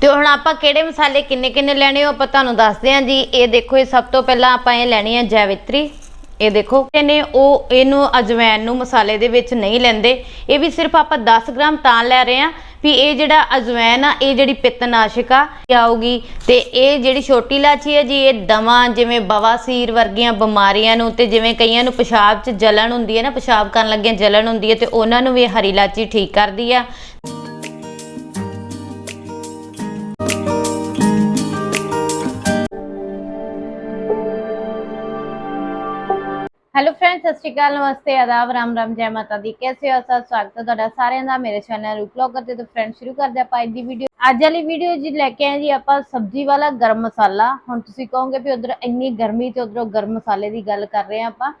ਤੇ ਹੁਣ ਆਪਾਂ ਕਿਹੜੇ ਮਸਾਲੇ ਕਿੰਨੇ ਕਿੰਨੇ ਲੈਣੇ ਉਹ ਆਪਾਂ ਤੁਹਾਨੂੰ ਦੱਸਦੇ ਹਾਂ ਜੀ। ਇਹ ਦੇਖੋ, ਇਹ ਸਭ ਤੋਂ ਪਹਿਲਾਂ ਆਪਾਂ ਇਹ ਲੈਣੀ ਹੈ ਜੈਵਿਤਰੀ। ਇਹ ਦੇਖੋ ਇਹਨੇ ਉਹ ਇਹਨੂੰ ਅਜਵੈਨ ਨੂੰ ਮਸਾਲੇ ਦੇ ਵਿੱਚ ਨਹੀਂ ਲੈਂਦੇ। ਇਹ ਵੀ ਸਿਰਫ ਆਪਾਂ 10 ਗ੍ਰਾਮ ਤਾਂ ਲੈ ਰਹੇ ਆ ਵੀ ਇਹ ਜਿਹੜਾ ਅਜਵੈਨ ਆ, ਇਹ ਜਿਹੜੀ ਪਿੱਤਨਾਸ਼ਕ ਆ, ਇਹ ਆਊਗੀ। ਤੇ ਇਹ ਜਿਹੜੀ ਛੋਟੀ ਇਲਾਚੀ ਹੈ ਜੀ, ਇਹ ਦਮਾ ਜਿਵੇਂ ਬਵਾਸੀਰ ਵਰਗੀਆਂ ਬਿਮਾਰੀਆਂ ਨੂੰ ਤੇ ਜਿਵੇਂ ਕਈਆਂ ਨੂੰ ਪਿਸ਼ਾਬ 'ਚ ਜਲਣ ਹੁੰਦੀ ਹੈ ਨਾ, ਪਿਸ਼ਾਬ ਕਰਨ ਲੱਗਿਆਂ ਜਲਣ ਹੁੰਦੀ ਹੈ ਤੇ ਉਹਨਾਂ ਨੂੰ ਵੀ ਹਰੀ ਇਲਾਚੀ ਠੀਕ ਕਰਦੀ ਆ। ਹੈਲੋ ਫਰੈਂਡਸ ਸਤਿ ਸ਼੍ਰੀ ਅਕਾਲ, ਨਮਸਤੇ, ਆਦਾਬ, ਰਾਮ ਰਾਮ, ਜੈ ਮਾਤਾ ਦੀ। ਕੈਸੇ ਹੋ ਸਭ ਸਵਾਗਤ ਹੈ ਤੁਹਾਡਾ ਸਾਰਿਆਂ ਦਾ, ਮੇਰੇ ਚੈਨਲ ਰੂਪ ਬਲੌਗਰ ਤੇ। ਫਰੈਂਡ ਸ਼ੁਰੂ ਕਰਦੇ ਆਪਾਂ ਅੱਜ ਦੀ ਵੀਡੀਓ ਅੱਜ ਵਾਲੀ ਵੀਡੀਓ ਜੀ ਲੈ ਕੇ ਆਏ ਜੀ ਆਪਾਂ ਸਬਜ਼ੀ ਵਾਲਾ ਗਰਮ ਮਸਾਲਾ। ਹੁਣ ਤੁਸੀਂ ਕਹੋਗੇ ਵੀ ਉਧਰ ਇੰਨੀ ਗਰਮੀ ਤੇ ਉਧਰੋਂ ਗਰਮ ਮਸਾਲੇ ਦੀ ਗੱਲ ਕਰ ਰਹੇ ਆ ਆਪਾਂ।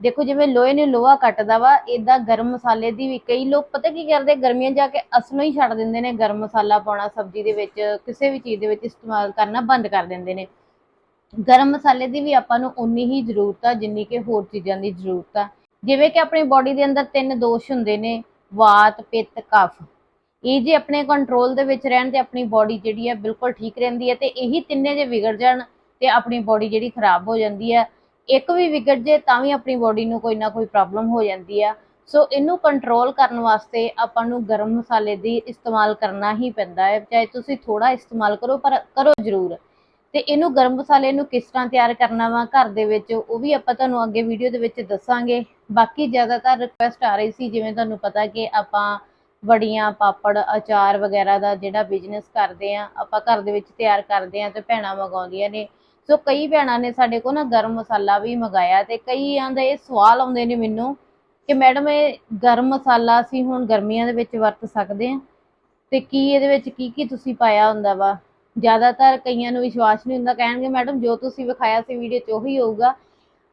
ਦੇਖੋ ਜਿਵੇਂ ਲੋਹੇ ਨੂੰ ਲੋਹਾ ਕੱਟਦਾ ਵਾ ਇਦਾਂ ਗਰਮ ਮਸਾਲੇ ਦੀ ਵੀ ਕਈ ਲੋਕ ਪਤਾ ਕੀ ਕਰਦੇ, ਗਰਮੀਆਂ ਜਾ ਕੇ ਅਸਲੋਂ ਹੀ ਛੱਡ ਦਿੰਦੇ ਨੇ ਗਰਮ ਮਸਾਲਾ ਪਾਉਣਾ, ਸਬਜ਼ੀ ਦੇ ਵਿੱਚ, ਕਿਸੇ ਵੀ ਚੀਜ਼ ਦੇ ਵਿੱਚ ਇਸਤੇਮਾਲ ਕਰਨਾ ਬੰਦ ਕਰ ਦਿੰਦੇ ਨੇ। ਗਰਮ ਮਸਾਲੇ ਦੀ ਵੀ ਆਪਾਂ ਨੂੰ ਉਨੀ ਹੀ ਜ਼ਰੂਰਤ ਆ, ਜਿੰਨੀ ਕਿ ਹੋਰ ਚੀਜ਼ਾਂ ਦੀ ਜ਼ਰੂਰਤ ਆ। ਜਿਵੇਂ ਕਿ ਆਪਣੀ ਬਾਡੀ ਦੇ ਅੰਦਰ ਤਿੰਨ ਦੋਸ਼ ਹੁੰਦੇ ਨੇ, ਵਾਤ, ਪਿੱਤ, ਕਫ। ਇਹ ਜੇ ਆਪਣੇ ਕੰਟਰੋਲ ਦੇ ਵਿੱਚ ਰਹਿਣ ਤੇ ਆਪਣੀ ਬਾਡੀ ਜਿਹੜੀ ਆ ਬਿਲਕੁਲ ਠੀਕ ਰਹਿੰਦੀ ਹੈ ਤੇ ਇਹੀ ਤਿੰਨੇ ਜੇ ਵਿਗੜ ਜਾਣ ਤੇ ਆਪਣੀ ਬਾਡੀ ਜਿਹੜੀ ਖਰਾਬ ਹੋ ਜਾਂਦੀ ਹੈ ਇੱਕ ਵੀ ਵਿਗੜ ਜੇ ਤਾਂ ਵੀ ਆਪਣੀ ਬਾਡੀ ਨੂੰ ਕੋਈ ਨਾ ਕੋਈ ਪ੍ਰੋਬਲਮ ਹੋ ਜਾਂਦੀ ਆ। ਸੋ ਇਹਨੂੰ ਕੰਟਰੋਲ ਕਰਨ ਵਾਸਤੇ ਆਪਾਂ ਨੂੰ ਗਰਮ ਮਸਾਲੇ ਦੀ ਇਸਤੇਮਾਲ ਕਰਨਾ ਹੀ ਪੈਂਦਾ ਹੈ। ਚਾਹੇ ਤੁਸੀਂ ਥੋੜਾ ਇਸਤੇਮਾਲ ਕਰੋ, ਪਰ ਕਰੋ ਜ਼ਰੂਰ। ਤੇ ਇਹਨੂੰ ਗਰਮ ਮਸਾਲੇ ਨੂੰ ਕਿਸ ਤਰ੍ਹਾਂ ਤਿਆਰ ਕਰਨਾ ਵਾ ਘਰ ਦੇ ਵਿੱਚ, ਉਹ ਵੀ ਆਪਾਂ ਤੁਹਾਨੂੰ ਅੱਗੇ ਵੀਡੀਓ ਦੇ ਵਿੱਚ ਦੱਸਾਂਗੇ। ਬਾਕੀ ਜ਼ਿਆਦਾਤਰ ਰਿਕੁਐਸਟ ਆ ਰਹੀ ਸੀ, ਜਿਵੇਂ ਤੁਹਾਨੂੰ ਪਤਾ ਕਿ ਆਪਾਂ ਵੜੀਆਂ, ਪਾਪੜ, ਅਚਾਰ ਵਗੈਰਾ ਦਾ ਜਿਹੜਾ ਬਿਜ਼ਨਸ ਕਰਦੇ ਆ, ਆਪਾਂ ਘਰ ਦੇ ਵਿੱਚ ਤਿਆਰ ਕਰਦੇ ਆ ਤੇ ਭੈਣਾਂ ਮੰਗਾਉਂਦੀਆਂ ਨੇ। ਸੋ ਕਈ ਭੈਣਾਂ ਨੇ ਸਾਡੇ ਕੋਲ ਨਾ ਗਰਮ ਮਸਾਲਾ ਵੀ ਮੰਗਾਇਆ ਤੇ ਕਈਆਂ ਦੇ ਇਹ ਸਵਾਲ ਆਉਂਦੇ ਨੇ ਮੈਨੂੰ ਕਿ ਮੈਡਮ, ਇਹ ਗਰਮ ਮਸਾਲਾ ਅਸੀਂ ਹੁਣ ਗਰਮੀਆਂ ਦੇ ਵਿੱਚ ਵਰਤ ਸਕਦੇ ਆ? ਤੇ ਕੀ ਇਹਦੇ ਵਿੱਚ ਕੀ ਕੀ ਤੁਸੀਂ ਪਾਇਆ ਹੁੰਦਾ ਵਾ? ਜ਼ਿਆਦਾਤਰ ਕਈਆਂ ਨੂੰ ਵਿਸ਼ਵਾਸ ਨਹੀਂ ਹੁੰਦਾ ਕਹਿਣਗੇ, ਮੈਡਮ, ਜੋ ਤੁਸੀਂ ਵਿਖਾਇਆ ਸੀ ਵੀਡੀਓ 'ਚ ਉਹੀ ਹੋਊਗਾ।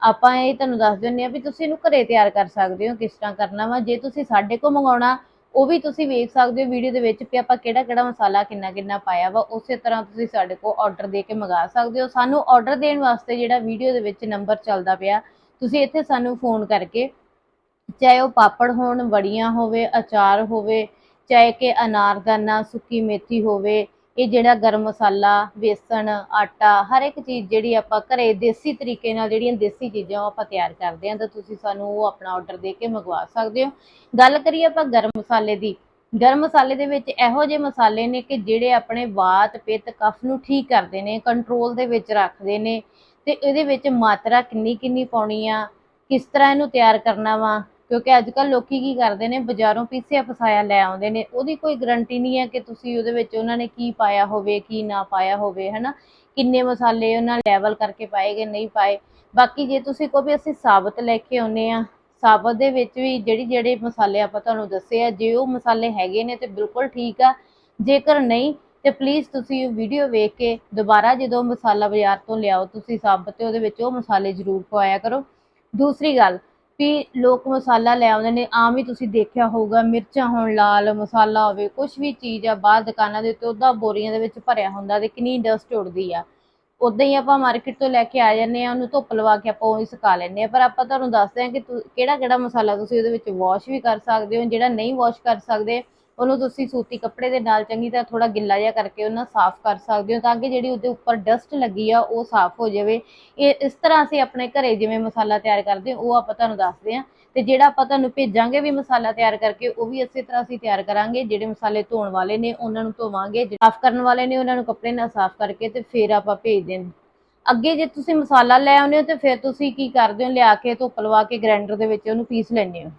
ਆਪਾਂ ਇਹ ਤੁਹਾਨੂੰ ਦੱਸ ਦਿੰਦੇ ਆ ਵੀ ਤੁਸੀਂ ਇਹਨੂੰ ਘਰੇ ਤਿਆਰ ਕਰ ਸਕਦੇ ਹੋ, ਕਿਸ ਤਰ੍ਹਾਂ ਕਰਨਾ ਵਾ। ਜੇ ਤੁਸੀਂ ਸਾਡੇ ਕੋਲ ਮੰਗਾਉਣਾ, ਉਹ ਵੀ ਤੁਸੀਂ ਵੇਖ ਸਕਦੇ ਹੋ ਵੀਡੀਓ ਦੇ ਵਿੱਚ ਵੀ ਆਪਾਂ ਕਿਹੜਾ ਕਿਹੜਾ ਮਸਾਲਾ ਕਿੰਨਾ ਕਿੰਨਾ ਪਾਇਆ ਵਾ, ਉਸੇ ਤਰ੍ਹਾਂ ਤੁਸੀਂ ਸਾਡੇ ਕੋਲ ਆਰਡਰ ਦੇ ਕੇ ਮੰਗਾ ਸਕਦੇ ਹੋ। ਸਾਨੂੰ ਆਰਡਰ ਦੇਣ ਵਾਸਤੇ ਜਿਹੜਾ ਵੀਡੀਓ ਦੇ ਵਿੱਚ ਨੰਬਰ ਚੱਲਦਾ ਪਿਆ, ਤੁਸੀਂ ਇੱਥੇ ਸਾਨੂੰ ਫੋਨ ਕਰਕੇ, ਚਾਹੇ ਉਹ ਪਾਪੜ ਹੋਣ, ਵੜੀਆਂ ਹੋਵੇ, ਅਚਾਰ ਹੋਵੇ, ਚਾਹੇ ਕਿ ਅਨਾਰਦਾਨਾ, ਸੁੱਕੀ ਮੇਥੀ ਹੋਵੇ ਇਹ ਜਿਹੜਾ ਗਰਮ ਮਸਾਲਾ, ਵੇਸਣ, ਆਟਾ, ਹਰ ਇੱਕ ਚੀਜ਼ ਜਿਹੜੀ ਆਪਾਂ ਘਰੇ ਦੇਸੀ ਤਰੀਕੇ ਨਾਲ ਜਿਹੜੀਆਂ ਦੇਸੀ ਚੀਜ਼ਾਂ ਉਹ ਆਪਾਂ ਤਿਆਰ ਕਰਦੇ ਹਾਂ ਤਾਂ ਤੁਸੀਂ ਸਾਨੂੰ ਉਹ ਆਪਣਾ ਆਰਡਰ ਦੇ ਕੇ ਮੰਗਵਾ ਸਕਦੇ ਹੋ। ਗੱਲ ਕਰੀਏ ਆਪਾਂ ਗਰਮ ਮਸਾਲੇ ਦੀ, ਗਰਮ ਮਸਾਲੇ ਦੇ ਵਿੱਚ ਇਹੋ ਜਿਹੇ ਮਸਾਲੇ ਨੇ ਕਿ ਜਿਹੜੇ ਆਪਣੇ ਵਾਤ, ਪਿੱਤ, ਕਫ ਨੂੰ ਠੀਕ ਕਰਦੇ ਨੇ ਕੰਟਰੋਲ ਦੇ ਵਿੱਚ ਰੱਖਦੇ ਨੇ ਤੇ ਇਹਦੇ ਵਿੱਚ ਮਾਤਰਾ ਕਿੰਨੀ ਕਿੰਨੀ ਪਾਉਣੀ ਆ, ਕਿਸ ਤਰ੍ਹਾਂ ਇਹਨੂੰ ਤਿਆਰ ਕਰਨਾ ਵਾ ਕਿਉਂਕਿ ਅੱਜ ਕੱਲ ਲੋਕੀ ਕੀ ਕਰਦੇ ਨੇ, ਬਾਜ਼ਾਰੋਂ ਪੀਸਿਆ ਫਸਾਇਆ ਲੈ ਆਉਂਦੇ ਨੇ। ਉਹਦੀ ਕੋਈ ਗਰੰਟੀ ਨਹੀਂ ਹੈ ਕਿ ਤੁਸੀਂ ਉਹਦੇ ਵਿੱਚ ਉਹਨਾਂ ਨੇ ਕੀ ਪਾਇਆ ਹੋਵੇ, ਕੀ ਨਾ ਪਾਇਆ ਹੋਵੇ, ਹਨਾ? ਕਿੰਨੇ ਮਸਾਲੇ ਉਹਨਾਂ ਲੈਵਲ ਕਰਕੇ ਪਾਏ ਪਾਏਗੇ ਨਹੀਂ ਪਾਏ। ਬਾਕੀ ਜੇ ਤੁਸੀਂ ਕਹੋ ਵੀ ਅਸੀਂ ਸਾਬਤ ਲੈ ਕੇ ਆਉਨੇ ਆ ਸਾਬਤ ਦੇ ਵਿੱਚ ਵੀ ਜਿਹੜੀ ਜਿਹੜੇ ਮਸਾਲੇ ਆਪਾਂ ਤੁਹਾਨੂੰ ਦੱਸੇ ਆ, ਜੇ ਉਹ ਮਸਾਲੇ ਹੈਗੇ ਨੇ ਤੇ ਬਿਲਕੁਲ ਠੀਕ ਆ। ਜੇਕਰ ਨਹੀਂ, ਤੇ ਪਲੀਜ਼ ਤੁਸੀਂ ਵੀਡੀਓ ਵੇਖ ਕੇ ਦੁਬਾਰਾ ਜਦੋਂ ਮਸਾਲਾ ਬਾਜ਼ਾਰ ਤੋਂ ਲਿਆਓ, ਤੁਸੀਂ ਸਾਬਤ ਤੇ ਉਹਦੇ ਵਿੱਚ ਉਹ ਮਸਾਲੇ ਜ਼ਰੂਰ ਪਵਾਇਆ ਕਰੋ। ਦੂਸਰੀ ਗੱਲ ਵੀ ਲੋਕ ਮਸਾਲਾ ਲੈ ਆਉਂਦੇ ਨੇ, ਆਮ ਹੀ ਤੁਸੀਂ ਦੇਖਿਆ ਹੋਊਗਾ, ਮਿਰਚਾਂ ਹੋਣ ਲਾਲ, ਮਸਾਲਾ ਹੋਵੇ ਕੁਝ ਵੀ ਚੀਜ਼ ਆ ਬਾਹਰ ਦੁਕਾਨਾਂ ਦੇ ਉੱਤੇ ਉਹਦਾ ਬੋਰੀਆਂ ਦੇ ਵਿੱਚ ਭਰਿਆ ਹੁੰਦਾ ਤੇ ਕਿੰਨੀ ਡਸਟ ਉੱਡਦੀ ਆ। ਉਦਾਂ ਹੀ ਆਪਾਂ ਮਾਰਕੀਟ ਤੋਂ ਲੈ ਕੇ ਆ ਜਾਂਦੇ ਆ ਉਹਨੂੰ ਧੁੱਪ ਲਵਾ ਕੇ ਆਪਾਂ ਉਹੀ ਸੁਕਾ ਲੈਂਦੇ ਆ ਪਰ ਆਪਾਂ ਤੁਹਾਨੂੰ ਦੱਸਦੇ ਆ ਕਿ ਕਿਹੜਾ ਕਿਹੜਾ ਮਸਾਲਾ ਤੁਸੀਂ ਉਹਦੇ ਵਿੱਚ ਵਾਸ਼ ਵੀ ਕਰ ਸਕਦੇ ਹੋ, ਜਿਹੜਾ ਨਹੀਂ ਵਾਸ਼ ਕਰ ਸਕਦੇ ਉਹਨੂੰ ਤੁਸੀਂ ਸੂਤੀ ਕੱਪੜੇ ਦੇ ਨਾਲ ਚੰਗੀ ਤਰ੍ਹਾਂ ਥੋੜਾ ਗਿੱਲਾ ਜਿਹਾ ਕਰਕੇ ਉਹਨਾਂ ਸਾਫ਼ ਕਰ ਸਕਦੇ ਹੋ ਤਾਂ ਕਿ ਜਿਹੜੀ ਉਹਦੇ ਉੱਪਰ ਡਸਟ ਲੱਗੀ ਆ ਉਹ ਸਾਫ਼ ਹੋ ਜਾਵੇ। ਇਹ ਇਸ ਤਰ੍ਹਾਂ ਅਸੀਂ ਆਪਣੇ ਘਰੇ ਜਿਵੇਂ ਮਸਾਲਾ ਤਿਆਰ ਕਰਦੇ ਉਹ ਆਪਾਂ ਤੁਹਾਨੂੰ ਦੱਸਦੇ ਹਾਂ ਤੇ ਜਿਹੜਾ ਆਪਾਂ ਤੁਹਾਨੂੰ ਭੇਜਾਂਗੇ ਵੀ ਮਸਾਲਾ ਤਿਆਰ ਕਰਕੇ, ਉਹ ਵੀ ਇਸੇ ਤਰ੍ਹਾਂ ਅਸੀਂ ਤਿਆਰ ਕਰਾਂਗੇ। ਜਿਹੜੇ ਮਸਾਲੇ ਧੋਣ ਵਾਲੇ ਨੇ, ਉਹਨਾਂ ਨੂੰ ਧੋਵਾਂਗੇ। ਸਾਫ਼ ਕਰਨ ਵਾਲੇ ਨੇ, ਉਹਨਾਂ ਨੂੰ ਕੱਪੜੇ ਨਾਲ ਸਾਫ਼ ਕਰਕੇ ਤੇ ਫਿਰ ਆਪਾਂ ਭੇਜ ਦੇਣ। ਅੱਗੇ ਜੇ ਤੁਸੀਂ ਮਸਾਲਾ ਲੈ ਆਉਂਦੇ ਹੋ ਤੇ ਫਿਰ ਤੁਸੀਂ ਕੀ ਕਰਦੇ ਹੋ? ਲਿਆ ਕੇ ਧੁੱਪ ਲਵਾ ਕੇ ਗ੍ਰਾਈਂਡਰ ਦੇ ਵਿੱਚ ਉਹਨੂੰ ਪੀਸ ਲੈਂਦੇ ਹੋ।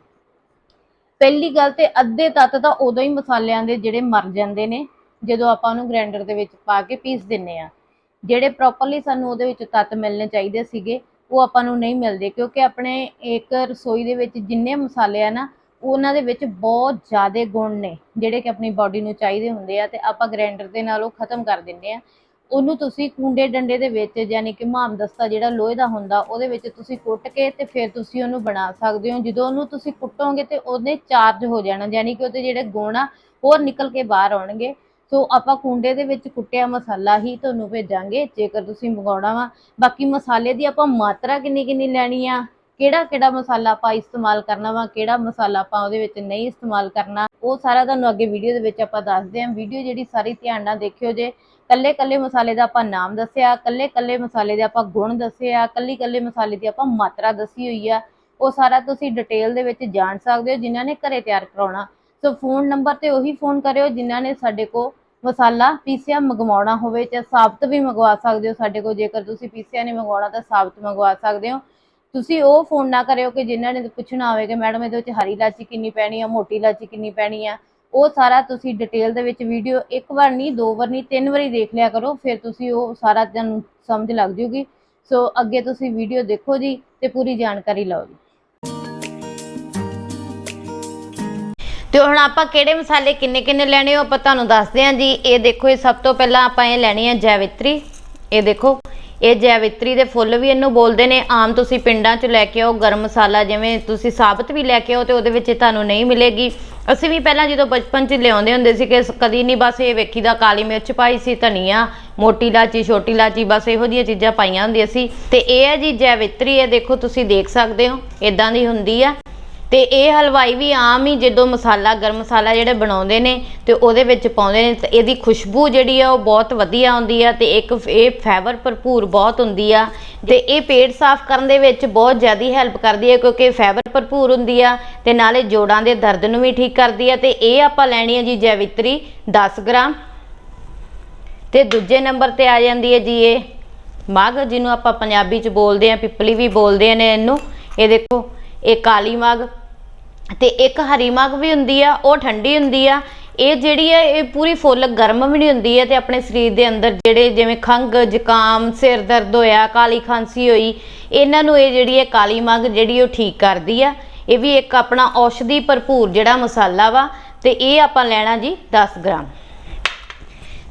ਪਹਿਲੀ ਗੱਲ ਤੇ ਅੱਧੇ ਤੱਤ ਤਾਂ ਉਦੋਂ ਹੀ ਮਸਾਲਿਆਂ ਦੇ ਜਿਹੜੇ ਮਰ ਜਾਂਦੇ ਨੇ, ਜਦੋਂ ਆਪਾਂ ਉਹਨੂੰ ਗ੍ਰਾਈਂਡਰ ਦੇ ਵਿੱਚ ਪਾ ਕੇ ਪੀਸ ਦਿੰਨੇ ਆ। ਜਿਹੜੇ ਪ੍ਰੋਪਰਲੀ ਸਾਨੂੰ ਉਹਦੇ ਵਿੱਚ ਤੱਤ ਮਿਲਣੇ ਚਾਹੀਦੇ ਸੀਗੇ, ਉਹ ਆਪਾਂ ਨੂੰ ਨਹੀਂ ਮਿਲਦੇ, ਕਿਉਂਕਿ ਆਪਣੇ ਇੱਕ ਰਸੋਈ ਦੇ ਵਿੱਚ ਜਿੰਨੇ ਮਸਾਲੇ ਆ ਨਾ, ਉਹਨਾਂ ਦੇ ਵਿੱਚ ਬਹੁਤ ਜ਼ਿਆਦਾ ਗੁਣ ਨੇ, ਜਿਹੜੇ ਕਿ ਆਪਣੀ ਬਾਡੀ ਨੂੰ ਚਾਹੀਦੇ ਹੁੰਦੇ ਆ ਤੇ ਆਪਾਂ ਗ੍ਰਾਈਂਡਰ ਦੇ ਨਾਲ ਉਹ ਖਤਮ ਕਰ ਦਿੰਦੇ ਆ। ਉਹਨੂੰ ਤੁਸੀਂ ਕੁੰਡੇ ਡੰਡੇ ਦੇ ਵਿੱਚ ਯਾਨੀ ਕਿ ਮਾਮਦਸਤਾ ਜਿਹੜਾ ਲੋਹੇ ਦਾ ਹੁੰਦਾ, ਉਹਦੇ ਵਿੱਚ ਤੁਸੀਂ ਕੁੱਟ ਕੇ ਤੇ ਫਿਰ ਤੁਸੀਂ ਉਹਨੂੰ ਬਣਾ ਸਕਦੇ ਹੋ। ਜਦੋਂ ਉਹਨੂੰ ਤੁਸੀਂ ਕੁੱਟੋਗੇ ਤੇ ਉਹਨੇ ਚਾਰਜ ਹੋ ਜਾਣਾ, ਯਾਨੀ ਕਿ ਉਹਦੇ ਜਿਹੜੇ ਗੁਣ ਆ, ਹੋਰ ਨਿਕਲ ਕੇ ਬਾਹਰ ਆਉਣਗੇ। ਸੋ ਆਪਾਂ ਕੁੰਡੇ ਦੇ ਵਿੱਚ ਕੁੱਟਿਆ ਮਸਾਲਾ ਹੀ ਤੁਹਾਨੂੰ ਭੇਜਾਂਗੇ, ਜੇਕਰ ਤੁਸੀਂ ਮੰਗਾਉਣਾ ਵਾ। ਬਾਕੀ ਮਸਾਲੇ ਦੀ ਆਪਾਂ ਮਾਤਰਾ ਕਿੰਨੀ ਕਿੰਨੀ ਲੈਣੀ ਆ? ਕਿਹੜਾ ਕਿਹੜਾ ਮਸਾਲਾ ਆਪਾਂ ਇਸਤੇਮਾਲ ਕਰਨਾ ਵਾ? ਕਿਹੜਾ ਮਸਾਲਾ ਆਪਾਂ ਉਹਦੇ ਵਿੱਚ ਨਹੀਂ ਇਸਤੇਮਾਲ ਕਰਨਾ? ਉਹ ਸਾਰਾ ਤੁਹਾਨੂੰ ਅੱਗੇ ਵੀਡੀਓ ਦੇ ਵਿੱਚ ਆਪਾਂ ਦੱਸਦੇ ਹਾਂ ਵੀਡੀਓ ਜਿਹੜੀ ਸਾਰੀ ਧਿਆਨ ਨਾਲ ਦੇਖਿਓ ਜੇ। ਕੱਲੇ ਕੱਲੇ ਮਸਾਲੇ ਦਾ ਆਪਾਂ ਨਾਮ ਦੱਸਿਆ ਕੱਲੇ ਕੱਲੇ ਮਸਾਲੇ ਦੇ ਆਪਾਂ ਗੁਣ ਦੱਸਿਆ ਆ ਕੱਲੀ ਕੱਲੇ ਮਸਾਲੇ ਦੀ ਆਪਾਂ ਮਾਤਰਾ ਦੱਸੀ ਹੋਈ ਆ। ਉਹ ਸਾਰਾ ਤੁਸੀਂ ਡਿਟੇਲ ਦੇ ਵਿੱਚ ਜਾਣ ਸਕਦੇ ਹੋ, ਜਿਨ੍ਹਾਂ ਨੇ ਘਰੇ ਤਿਆਰ ਕਰਾਉਣਾ। ਸੋ ਫੋਨ ਨੰਬਰ ਤੇ ਉਹੀ ਫੋਨ ਕਰਿਓ, ਜਿਨ੍ਹਾਂ ਨੇ ਸਾਡੇ ਕੋ ਮਸਾਲਾ ਪੀਸਿਆ ਮੰਗਵਾਉਣਾ ਹੋਵੇ ਜਾਂ ਸਾਬਤ ਵੀ ਮੰਗਵਾ ਸਕਦੇ ਹੋ ਸਾਡੇ ਕੋਲ। ਜੇਕਰ ਤੁਸੀਂ ਪੀਸਿਆ ਨਹੀਂ ਮੰਗਵਾਉਣਾ ਤਾਂ ਸਾਬਤ ਮੰਗਵਾ ਸਕਦੇ ਹੋ। ਤੁਸੀਂ ਉਹ ਫੋਨ ਨਾ ਕਰਿਓ ਕਿ ਜਿਨ੍ਹਾਂ ਨੇ ਪੁੱਛਣਾ ਹੋਵੇ ਕਿ ਮੈਡਮ ਇਹਦੇ ਵਿੱਚ ਹਰੀ ਇਲਾਚੀ ਕਿੰਨੀ ਪੈਣੀ ਆ, ਮੋਟੀ ਇਲਾਚੀ ਕਿੰਨੀ ਪੈਣੀ ਆ। ਉਹ ਸਾਰਾ ਤੁਸੀਂ ਡਿਟੇਲ ਦੇ ਵਿੱਚ ਵੀਡੀਓ ਇੱਕ ਵਾਰ ਨਹੀਂ, ਦੋ ਵਾਰ ਨਹੀਂ, ਤਿੰਨ ਵਾਰੀ ਦੇਖ ਲਿਆ ਕਰੋ, ਫਿਰ ਤੁਸੀਂ ਉਹ ਸਾਰਾ ਤੁਹਾਨੂੰ ਸਮਝ ਲੱਗ ਜੂਗੀ ਸੋ ਅੱਗੇ ਤੁਸੀਂ ਵੀਡੀਓ ਦੇਖੋ ਜੀ ਤੇ ਪੂਰੀ ਜਾਣਕਾਰੀ ਲਓ ਜੀ। ਤੇ ਹੁਣ ਆਪਾਂ ਕਿਹੜੇ ਮਸਾਲੇ ਕਿੰਨੇ ਕਿੰਨੇ ਲੈਣੇ ਹੋ ਆਪਾਂ ਤੁਹਾਨੂੰ ਦੱਸਦੇ ਹਾਂ ਜੀ। ਇਹ ਦੇਖੋ ਇਹ ਸਭ ਤੋਂ ਪਹਿਲਾਂ ਆਪਾਂ ਇਹ ਲੈਣੀ ਹੈ ਜੈਵਿਤਰੀ। ਇਹ ਦੇਖੋ, ਇਹ ਜੈਵਿਤਰੀ ਦੇ ਫੁੱਲ ਵੀ ਇਹਨੂੰ ਬੋਲਦੇ ਨੇ। ਆਮ ਤੁਸੀਂ ਪਿੰਡਾਂ 'ਚ ਲੈ ਕੇ ਆਓ, ਗਰਮ ਮਸਾਲਾ ਜਿਵੇਂ ਤੁਸੀਂ ਸਾਬਤ ਵੀ ਲੈ ਕੇ ਆਓ ਤੇ ਉਹਦੇ ਵਿੱਚ ਇਹ ਤੁਹਾਨੂੰ ਨਹੀਂ ਮਿਲੇਗੀ। ਅਸੀਂ ਵੀ ਪਹਿਲਾਂ ਜਦੋਂ ਬਚਪਨ 'ਚ ਲਿਆਉਂਦੇ ਹੁੰਦੇ ਸੀ ਕਿ ਕਦੀ ਨਹੀਂ ਬਸ ਇਹ ਵੇਖੀ ਦਾ ਕਾਲੀ ਮਿਰਚ ਪਾਈ ਸੀ, ਧਨੀਆ, ਮੋਟੀ ਇਲਾਚੀ, ਛੋਟੀ ਇਲਾਚੀ, ਬਸ ਇਹੋ ਜਿਹੀਆਂ ਚੀਜ਼ਾਂ ਪਾਈਆਂ ਹੁੰਦੀਆਂ ਸੀ। ਤੇ ਇਹ ਹੈ ਜੀ ਜੈਵਿਤਰੀ, ਇਹ ਦੇਖੋ ਤੁਸੀਂ ਦੇਖ ਸਕਦੇ ਹੋ ਇਦਾਂ ਦੀ ਹੁੰਦੀ ਆ। ਤੇ ਇਹ ਹਲਵਾਈ ਵੀ ਆਮ ਹੀ ਜਦੋਂ ਮਸਾਲਾ, ਗਰਮ ਮਸਾਲਾ ਜਿਹੜੇ ਬਣਾਉਂਦੇ ਨੇ ਤੇ ਉਹਦੇ ਵਿੱਚ ਪਾਉਂਦੇ ਨੇ, ਤੇ ਇਹਦੀ ਖੁਸ਼ਬੂ ਜਿਹੜੀ ਆ ਉਹ ਬਹੁਤ ਵਧੀਆ ਆਉਂਦੀ ਆ ਤੇ ਇੱਕ ਇਹ ਫਾਈਬਰ ਭਰਪੂਰ ਬਹੁਤ ਹੁੰਦੀ ਆ ਤੇ ਇਹ ਪੇਟ ਸਾਫ਼ ਕਰਨ ਦੇ ਵਿੱਚ ਬਹੁਤ ਜ਼ਿਆਦੀ ਹੈਲਪ ਕਰਦੀ ਹੈ ਕਿਉਂਕਿ ਫਾਈਬਰ ਭਰਪੂਰ ਹੁੰਦੀ ਆ ਤੇ ਨਾਲੇ ਜੋੜਾਂ ਦੇ ਦਰਦ ਨੂੰ ਵੀ ਠੀਕ ਕਰਦੀ ਆ ਤੇ ਇਹ ਆਪਾਂ ਲੈਣੀ ਹੈ ਜੀ ਜੈਵਿਤਰੀ 10 ਗ੍ਰਾਮ। ਤੇ ਦੂਜੇ ਨੰਬਰ ਤੇ ਆ ਜਾਂਦੀ ਹੈ ਜੀ ਇਹ ਮਗ ਜਿਹਨੂੰ ਆਪਾਂ ਪੰਜਾਬੀ ਚ ਬੋਲਦੇ ਆ, ਪਿੱਪਲੀ ਵੀ ਬੋਲਦੇ ਨੇ ਇਹਨੂੰ। ਇਹ ਦੇਖੋ ਇਹ ਕਾਲੀ ਮਗ ਤੇ ਇੱਕ ਹਰੀ ਮਗ ਵੀ ਹੁੰਦੀ ਆ, ਉਹ ਠੰਡੀ ਹੁੰਦੀ ਆ। ਇਹ ਜਿਹੜੀ ਹੈ ਇਹ ਪੂਰੀ ਫੁੱਲ ਗਰਮ ਵੀ ਨਹੀਂ ਹੁੰਦੀ ਹੈ ਤੇ ਆਪਣੇ ਸਰੀਰ ਦੇ ਅੰਦਰ ਜਿਹੜੇ ਜਿਵੇਂ ਖੰਗ ਜ਼ੁਕਾਮ, ਸਿਰ ਦਰਦ ਹੋਇਆ, ਕਾਲੀ ਖਾਂਸੀ ਹੋਈ, ਇਹਨਾਂ ਨੂੰ ਇਹ ਜਿਹੜੀ ਹੈ ਕਾਲੀ ਮਗ ਜਿਹੜੀ ਉਹ ਠੀਕ ਕਰਦੀ ਆ। ਇਹ ਵੀ ਇੱਕ ਆਪਣਾ ਔਸ਼ਧੀ ਭਰਪੂਰ ਜਿਹੜਾ ਮਸਾਲਾ ਵਾ, ਤੇ ਇਹ ਆਪਾਂ ਲੈਣਾ ਜੀ 10 ਗ੍ਰਾਮ।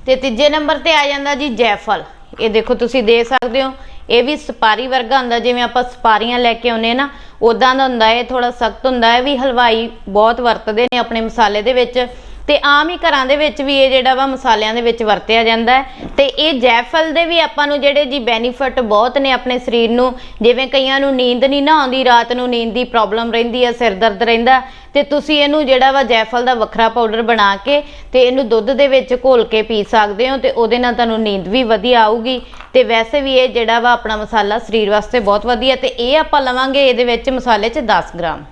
ਤੇ ਤੀਜੇ ਨੰਬਰ ਤੇ ਆ ਜਾਂਦਾ ਜੀ ਜੈਫਲ। ਇਹ ਦੇਖੋ ਤੁਸੀਂ ਦੇ ਸਕਦੇ ਹੋ। ਇਹ ਵੀ ਸਪਾਰੀ ਵਰਗਾ ਹੁੰਦਾ, ਜਿਵੇਂ ਆਪਾਂ ਸਪਾਰੀਆਂ ਲੈ ਕੇ ਆਉਨੇ ਨਾ ਉਦਾਂ ਦਾ ਹੁੰਦਾ ਹੈ ਥੋੜਾ ਸਖਤ ਹੁੰਦਾ ਹੈ ਵੀ ਹਲਵਾਈ ਬਹੁਤ ਵਰਤਦੇ ਨੇ ਆਪਣੇ ਮਸਾਲੇ ਦੇ ਵਿੱਚ। ਤੇ ਆਮ ਹੀ ਘਰਾਂ ਦੇ ਵਿੱਚ ਵੀ ਇਹ ਜਿਹੜਾ ਵਾ ਮਸਾਲਿਆਂ ਦੇ ਵਿੱਚ ਵਰਤਿਆ ਜਾਂਦਾ ਹੈ। ਤੇ ਇਹ ਜੈਫਲ ਦੇ ਵੀ ਆਪਾਂ ਨੂੰ ਜਿਹੜੇ ਜੀ ਬੈਨੀਫਿਟ ਬਹੁਤ ਨੇ ਆਪਣੇ ਸਰੀਰ ਨੂੰ। ਜਿਵੇਂ ਕਈਆਂ ਨੂੰ ਨੀਂਦ ਨਹੀਂ ਨਾ ਆਉਂਦੀ, ਰਾਤ ਨੂੰ ਨੀਂਦ ਦੀ ਪ੍ਰੋਬਲਮ ਰਹਿੰਦੀ ਆ ਸਿਰ ਦਰਦ ਰਹਿੰਦਾ ਤੇ ਤੁਸੀਂ ਇਹਨੂੰ ਜਿਹੜਾ ਵਾ ਜੈਫਲ ਦਾ ਵੱਖਰਾ ਪਾਊਡਰ ਬਣਾ ਕੇ ਤੇ ਇਹਨੂੰ ਦੁੱਧ ਦੇ ਵਿੱਚ ਘੋਲ ਕੇ ਪੀ ਸਕਦੇ ਹੋ ਤੇ ਉਹਦੇ ਨਾਲ ਤੁਹਾਨੂੰ ਨੀਂਦ ਵੀ ਵਧੀਆ ਆਊਗੀ। ਤੇ ਵੈਸੇ ਵੀ ਇਹ ਜਿਹੜਾ ਵਾ ਆਪਣਾ ਮਸਾਲਾ ਸਰੀਰ ਵਾਸਤੇ ਬਹੁਤ ਵਧੀਆ ਤੇ ਇਹ ਆਪਾਂ ਲਵਾਂਗੇ ਇਹਦੇ ਵਿੱਚ ਮਸਾਲੇ 'ਚ 10 ਗ੍ਰਾਮ।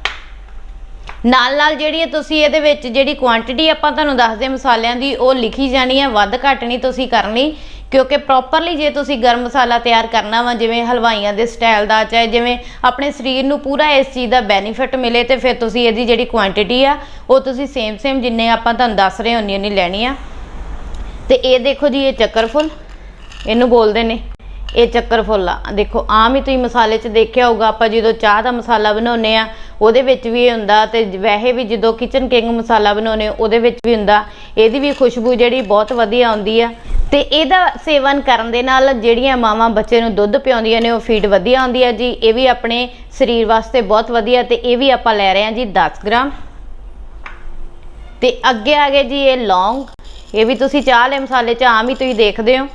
ਨਾਲ ਨਾਲ ਜਿਹੜੀ ਹੈ ਤੁਸੀਂ ਇਹਦੇ ਵਿੱਚ ਜਿਹੜੀ ਕੁਆਂਟੀਟੀ ਆਪਾਂ ਤੁਹਾਨੂੰ ਦੱਸਦੇ ਮਸਾਲਿਆਂ ਦੀ, ਉਹ ਲਿਖੀ ਜਾਣੀ ਹੈ, ਵੱਧ ਘੱਟ ਨਹੀਂ ਤੁਸੀਂ ਕਰਨੀ, ਕਿਉਂਕਿ ਪ੍ਰੋਪਰਲੀ ਜੇ ਤੁਸੀਂ ਗਰਮ ਮਸਾਲਾ ਤਿਆਰ ਕਰਨਾ ਵਾ, ਜਿਵੇਂ ਹਲਵਾਈਆਂ ਦੇ ਸਟਾਈਲ ਦਾ, ਚਾਹੇ ਜਿਵੇਂ ਆਪਣੇ ਸਰੀਰ ਨੂੰ ਪੂਰਾ ਇਸ ਚੀਜ਼ ਦਾ ਬੈਨੀਫਿਟ ਮਿਲੇ ਤੇ ਫਿਰ ਤੁਸੀਂ ਇਹਦੀ ਜਿਹੜੀ ਕੁਆਂਟੀਟੀ ਆ, ਉਹ ਤੁਸੀਂ ਸੇਮ ਸੇਮ ਜਿੰਨੇ ਆਪਾਂ ਤੁਹਾਨੂੰ ਦੱਸ ਰਹੇ ਹੁੰਨੀ ਨਹੀਂ ਲੈਣੀ ਆ। ਤੇ ਇਹ ਦੇਖੋ ਜੀ, ਇਹ ਚੱਕਰਫੁੱਲ, ਇਹਨੂੰ ਬੋਲਦੇ ਨੇ। ਇਹ ਚੱਕਰ ਫੁੱਲ ਆ। ਦੇਖੋ, ਆਮ ਹੀ ਤੁਸੀਂ ਮਸਾਲੇ 'ਚ ਦੇਖਿਆ ਹੋਊਗਾ, ਆਪਾਂ ਜਦੋਂ ਚਾਹ ਦਾ ਮਸਾਲਾ ਬਣਾਉਨੇ ਆ ਉਹਦੇ ਵਿੱਚ ਵੀ ਇਹ ਹੁੰਦਾ ਤੇ ਵੈਸੇ ਵੀ ਜਦੋਂ ਕਿਚਨ ਕਿੰਗ ਮਸਾਲਾ ਬਣਾਉਨੇ ਉਹਦੇ ਵਿੱਚ ਵੀ ਹੁੰਦਾ। ਇਹਦੀ ਵੀ ਖੁਸ਼ਬੂ ਜਿਹੜੀ ਬਹੁਤ ਵਧੀਆ ਆਉਂਦੀ ਆ। ਤੇ ਇਹਦਾ ਸੇਵਨ ਕਰਨ ਦੇ ਨਾਲ ਜਿਹੜੀਆਂ ਮਾਵਾਂ ਬੱਚੇ ਨੂੰ ਦੁੱਧ ਪਿਆਉਂਦੀਆਂ ਨੇ, ਉਹ ਫੀਡ ਵਧੀਆ ਆਉਂਦੀ ਆ ਜੀ। ਇਹ ਵੀ ਆਪਣੇ ਸਰੀਰ ਵਾਸਤੇ ਬਹੁਤ ਵਧੀਆ ਤੇ ਇਹ ਵੀ ਆਪਾਂ ਲੈ ਰਹੇ ਹਾਂ ਜੀ 10 ਗ੍ਰਾਮ। ਤੇ ਅੱਗੇ ਆ ਗਏ ਜੀ ਇਹ ਲੌਂਗ। ਇਹ ਵੀ ਤੁਸੀਂ ਚਾਹ ਵਾਲੇ ਮਸਾਲੇ 'ਚ ਆਮ ਹੀ ਤੁਸੀਂ ਦੇਖਦੇ ਹੋ।